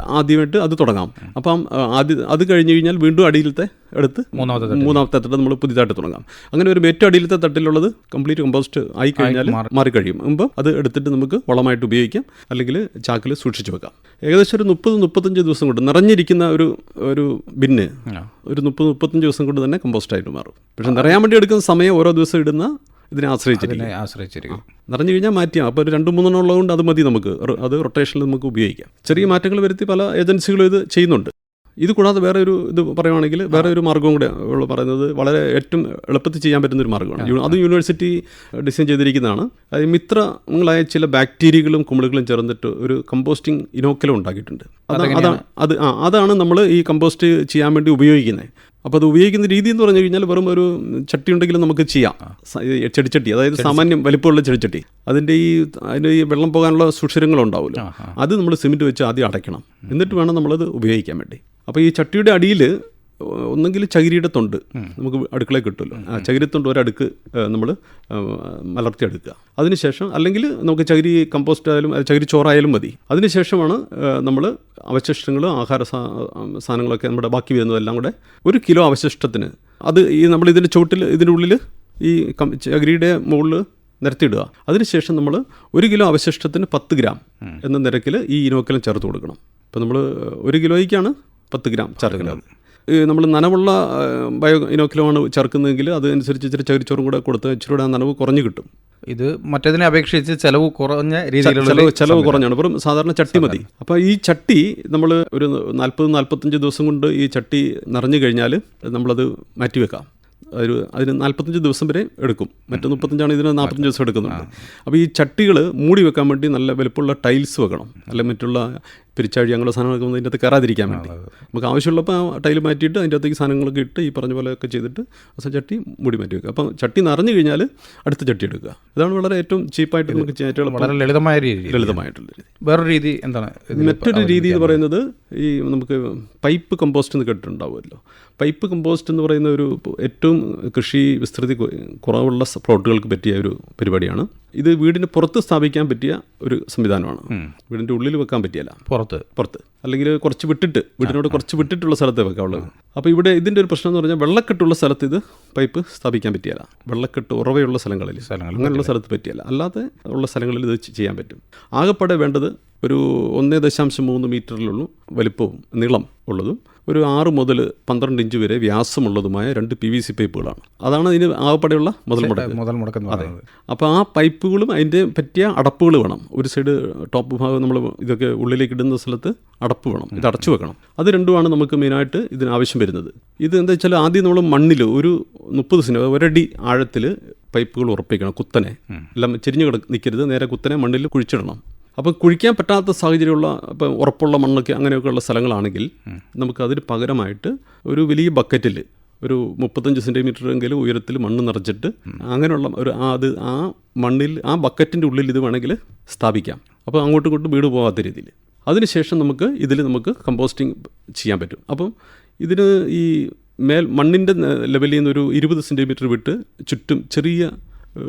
ആദ്യമായിട്ട് അത് തുടങ്ങാം. അപ്പം ആദ്യം അത് കഴിഞ്ഞ് കഴിഞ്ഞാൽ വീണ്ടും അടിയിലത്തെ എടുത്ത് മൂന്നാമത്തെ മൂന്നാമത്തെ തട്ട് നമ്മൾ പുതിയതായിട്ട് തുടങ്ങാം. അങ്ങനെ ഒരു ഏറ്റവും അടിയിലത്തെ തട്ടിലുള്ളത് കംപ്ലീറ്റ് കമ്പോസ്റ്റ് ആയി കഴിഞ്ഞാൽ മാറിക്കഴിയും മുമ്പ് അത് എടുത്തിട്ട് നമുക്ക് വളമായിട്ട് ഉപയോഗിക്കാം. അല്ലെങ്കിൽ ചാക്കിൽ സൂക്ഷിച്ചു വെക്കാം. ഏകദേശം ഒരു മുപ്പത് മുപ്പത്തഞ്ച് ദിവസം കൊണ്ട് നിറഞ്ഞിരിക്കുന്ന ഒരു ഒരു ബിന്ന് ഒരു മുപ്പത് മുപ്പത്തഞ്ച് ദിവസം കൊണ്ട് തന്നെ കമ്പോസ്റ്റ് ആയിട്ട് മാറും. പക്ഷെ നിറയാൻ വേണ്ടി എടുക്കുന്ന സമയം ഓരോ ദിവസം ഇടുന്ന ഇതിനെ ആശ്രയിച്ചിരിക്കും. ആശ്രയിച്ചിരിക്കും. നിറഞ്ഞു കഴിഞ്ഞാൽ മാറ്റിയാൽ അപ്പോൾ ഒരു രണ്ട് മൂന്നെണ്ണം ഉള്ളതുകൊണ്ട് അത് മതി നമുക്ക്. അത് റൊട്ടേഷനിൽ നമുക്ക് ഉപയോഗിക്കാം. ചെറിയ മാറ്റങ്ങൾ വരുത്തി പല ഏജൻസികളും ഇത് ചെയ്യുന്നുണ്ട്. ഇത് കൂടാതെ വേറെ ഒരു ഇത് പറയുവാണെങ്കിൽ വേറെ ഒരു മാർഗവും കൂടെ ഉള്ള പറയുന്നത് വളരെ ഏറ്റവും എളുപ്പത്തിൽ ചെയ്യാൻ പറ്റുന്ന ഒരു മാർഗമാണ്. അത് യൂണിവേഴ്സിറ്റി ഡിസൈൻ ചെയ്തിരിക്കുന്നതാണ്. അത് മിത്രങ്ങളായ ചില ബാക്ടീരിയകളും കുമിളുകളും ചേർന്നിട്ട് ഒരു കമ്പോസ്റ്റിംഗ് ഇനോക്കലം ഉണ്ടാക്കിയിട്ടുണ്ട്. അത് അതാണ് അത് ആ അതാണ് നമ്മൾ ഈ കമ്പോസ്റ്റ് ചെയ്യാൻ വേണ്ടി ഉപയോഗിക്കുന്നത്. അപ്പോൾ അത് ഉപയോഗിക്കുന്ന രീതി എന്ന് പറഞ്ഞു കഴിഞ്ഞാൽ വെറും ഒരു ചട്ടി ഉണ്ടെങ്കിലും നമുക്ക് ചെയ്യാം. ചെടിച്ചട്ടി അതായത് സാമാന്യം വലിപ്പമുള്ള ചെടിച്ചട്ടി. അതിന്റെ ഈ അതിന്റെ ഈ വെള്ളം പോകാനുള്ള സുഷിരങ്ങളുണ്ടാവുമല്ലോ അത് നമ്മൾ സിമെന്റ് വെച്ച് ആദ്യം അടയ്ക്കണം. എന്നിട്ട് വേണം നമ്മളത് ഉപയോഗിക്കാൻ വേണ്ടി. അപ്പോൾ ഈ ചട്ടിയുടെ അടിയിൽ ഒന്നെങ്കിൽ ചകിരിയുടെ തൊണ്ട് നമുക്ക് അടുക്കളയിൽ കിട്ടുമല്ലോ. ആ ചകിരിത്തൊണ്ട് ഒരടുക്ക് നമ്മൾ മലർത്തിയെടുക്കുക അതിനുശേഷം അല്ലെങ്കിൽ നമുക്ക് ചകിരി കമ്പോസ്റ്റ് ആയാലും ചകിരി ചോറായാലും മതി. അതിനുശേഷമാണ് നമ്മൾ അവശിഷ്ടങ്ങൾ ആഹാര സാധനങ്ങളൊക്കെ നമ്മുടെ ബാക്കി വരുന്നതെല്ലാം കൂടെ ഒരു കിലോ അവശിഷ്ടത്തിന്. അത് ഈ നമ്മൾ ഇതിന്റെ ചുവട്ടിൽ ഇതിന്റെ ഉള്ളിൽ ഈ ചകിരിയുടെ മുകളിൽ നിരത്തിയിടുക. അതിനുശേഷം നമ്മൾ ഒരു കിലോ അവശിഷ്ടത്തിന് പത്ത് ഗ്രാം എന്ന നിരക്കിൽ ഈ ഇനോക്കലം ചേർത്ത് കൊടുക്കണം. ഇപ്പോൾ നമ്മൾ ഒരു കിലോയ്ക്കാണ് പത്ത് ഗ്രാം ചേർക്കുന്നത്. നമ്മൾ നനവുള്ള ബയോ ഇനോക്കിലമാണ് ചേർക്കുന്നതെങ്കിൽ അതനുസരിച്ച് ഇച്ചിരി ചകിരിച്ചോറും കൂടെ കൊടുത്ത് ഇച്ചിരി കൂടെ നനവ് കുറഞ്ഞു കിട്ടും. ഇത് മറ്റേതിനെ അപേക്ഷിച്ച് ചെലവ് കുറഞ്ഞ രീതിയിലുള്ള ചെലവ് കുറഞ്ഞാണ്. വെറും സാധാരണ ചട്ടി മതി. അപ്പോൾ ഈ ചട്ടി നമ്മൾ ഒരു നാൽപ്പത് നാൽപ്പത്തഞ്ച് ദിവസം കൊണ്ട് ഈ ചട്ടി നിറഞ്ഞു കഴിഞ്ഞാൽ നമ്മളത് മാറ്റിവെക്കാം ഒരു അതിന് നാൽപ്പത്തഞ്ച് ദിവസം വരെ എടുക്കും. മറ്റു മുപ്പത്തഞ്ചാണ് ഇതിന് നാൽപ്പത്തഞ്ച് ദിവസം എടുക്കുന്നുണ്ട്. അപ്പോൾ ഈ ചട്ടികൾ മൂടി വെക്കാൻ വേണ്ടി നല്ല വലുപ്പമുള്ള ടൈൽസ് വെക്കണം. അല്ലെങ്കിൽ മറ്റുള്ള പെരിച്ചാഴി അങ്ങനെയുള്ള സാധനങ്ങളൊക്കെ വന്ന് അതിന്റെ അകത്ത് കയറാതിരിക്കാൻ വേണ്ടി. നമുക്ക് ആവശ്യമുള്ളപ്പോൾ ആ ടൈൽ മാറ്റിയിട്ട് അതിന്റെ അകത്തേക്ക് സാധനങ്ങളൊക്കെ ഇട്ട് ഈ പറഞ്ഞ പോലെയൊക്കെ ചെയ്തിട്ട് അസ ചട്ടി മുടി മാറ്റി വെക്കുക. അപ്പം ചട്ടി നിറഞ്ഞു കഴിഞ്ഞാൽ അടുത്ത ചട്ടി എടുക്കുക. ഇതാണ് വളരെ ഏറ്റവും ചീപ്പായിട്ട് നമുക്ക് ചെയ്യാൻ വളരെ ലളിതമായ രീതി. ലളിതമായിട്ടുള്ള രീതി. വേറൊരു രീതി എന്താണ്? മറ്റൊരു രീതി എന്ന് പറയുന്നത് ഈ നമുക്ക് പൈപ്പ് കമ്പോസ്റ്റ് എന്ന് കേട്ടിട്ടുണ്ടാവുമല്ലോ. പൈപ്പ് കമ്പോസ്റ്റ് എന്ന് പറയുന്ന ഒരു ഏറ്റവും കൃഷി വിസ്തൃതി കുറവുള്ള പ്ലോട്ടുകൾക്ക് പറ്റിയ ഒരു പരിപാടിയാണ്. ഇത് വീടിന് പുറത്ത് സ്ഥാപിക്കാൻ പറ്റിയ ഒരു സംവിധാനമാണ്. വീടിന്റെ ഉള്ളിൽ വെക്കാൻ പറ്റിയല്ല. പുറത്ത്. പുറത്ത്. അല്ലെങ്കിൽ കുറച്ച് വിട്ടിട്ട് വീടിനോട് കുറച്ച് വിട്ടിട്ടുള്ള സ്ഥലത്ത് വെക്കാവുള്ളത് അപ്പോൾ ഇവിടെ ഇതിന്റെ ഒരു പ്രശ്നം എന്ന് പറഞ്ഞാൽ വെള്ളക്കെട്ടുള്ള സ്ഥലത്ത് ഇത് പൈപ്പ് സ്ഥാപിക്കാൻ പറ്റിയല്ല. വെള്ളക്കെട്ട് ഉറവയുള്ള സ്ഥലങ്ങളിൽ സ്ഥലങ്ങളിൽ അങ്ങനെയുള്ള സ്ഥലത്ത് പറ്റിയല്ല. അല്ലാതെ ഉള്ള സ്ഥലങ്ങളിൽ ഇത് ചെയ്യാൻ പറ്റും. ആകെപ്പാടെ വേണ്ടത് ഒരു ഒന്നേ ദശാംശം മൂന്ന് മീറ്ററിലുള്ള വലിപ്പവും നീളം ഉള്ളതും ഒരു ആറ് മുതൽ പന്ത്രണ്ട് ഇഞ്ച് വരെ വ്യാസമുള്ളതുമായ രണ്ട് പി വി സി പൈപ്പുകളാണ്. അതാണ് ഇതിന് ആകെപ്പാടെയുള്ള മുതൽ മുടക്ക്. മുതൽ പറയുന്നത്. അപ്പോൾ ആ പൈപ്പുകളും അതിന്റെ പറ്റിയ അടപ്പുകൾ വേണം. ഒരു സൈഡ് ടോപ്പ് ഭാഗം നമ്മൾ ഇതൊക്കെ ഉള്ളിലേക്ക് ഇടുന്ന സ്ഥലത്ത് അടപ്പ് വേണം. ഇത് അടച്ചു വെക്കണം. അത് രണ്ടുമാണ് നമുക്ക് മെയിനായിട്ട് ഇതിന് ആവശ്യം വരുന്നത്. ഇത് എന്താ വെച്ചാൽ ആദ്യം നമ്മൾ മണ്ണിൽ ഒരു മുപ്പത് സെന്റ് ഒരടി ആഴത്തിൽ പൈപ്പുകൾ ഉറപ്പിക്കണം കുത്തനെ. എല്ലാം ചെരിഞ്ഞ് കിട നിൽക്കരുത് നേരെ കുത്തനെ മണ്ണിൽ കുഴിച്ചിടണം. അപ്പോൾ കുഴിക്കാൻ പറ്റാത്ത സാഹചര്യമുള്ള ഇപ്പം ഉറപ്പുള്ള മണ്ണൊക്കെ അങ്ങനെയൊക്കെയുള്ള സ്ഥലങ്ങളാണെങ്കിൽ നമുക്ക് അതിന് പകരമായിട്ട് ഒരു വലിയ ബക്കറ്റിൽ ഒരു മുപ്പത്തഞ്ച് സെന്റിമീറ്റർ എങ്കിലും ഉയരത്തിൽ മണ്ണ് നിറച്ചിട്ട് അങ്ങനെയുള്ള ഒരു ആ അത് ആ മണ്ണിൽ ആ ബക്കറ്റിന്റെ ഉള്ളിൽ ഇത് വേണമെങ്കിൽ സ്ഥാപിക്കാം. അപ്പോൾ അങ്ങോട്ടും ഇങ്ങോട്ടും വീട് പോകാത്ത രീതിയിൽ. അതിനുശേഷം നമുക്ക് ഇതിൽ നമുക്ക് കമ്പോസ്റ്റിംഗ് ചെയ്യാൻ പറ്റും. അപ്പം ഇതിന് ഈ മേൽ മണ്ണിന്റെ ലെവലിൽ നിന്ന് ഒരു ഇരുപത് സെന്റിമീറ്റർ വിട്ട് ചുറ്റും ചെറിയ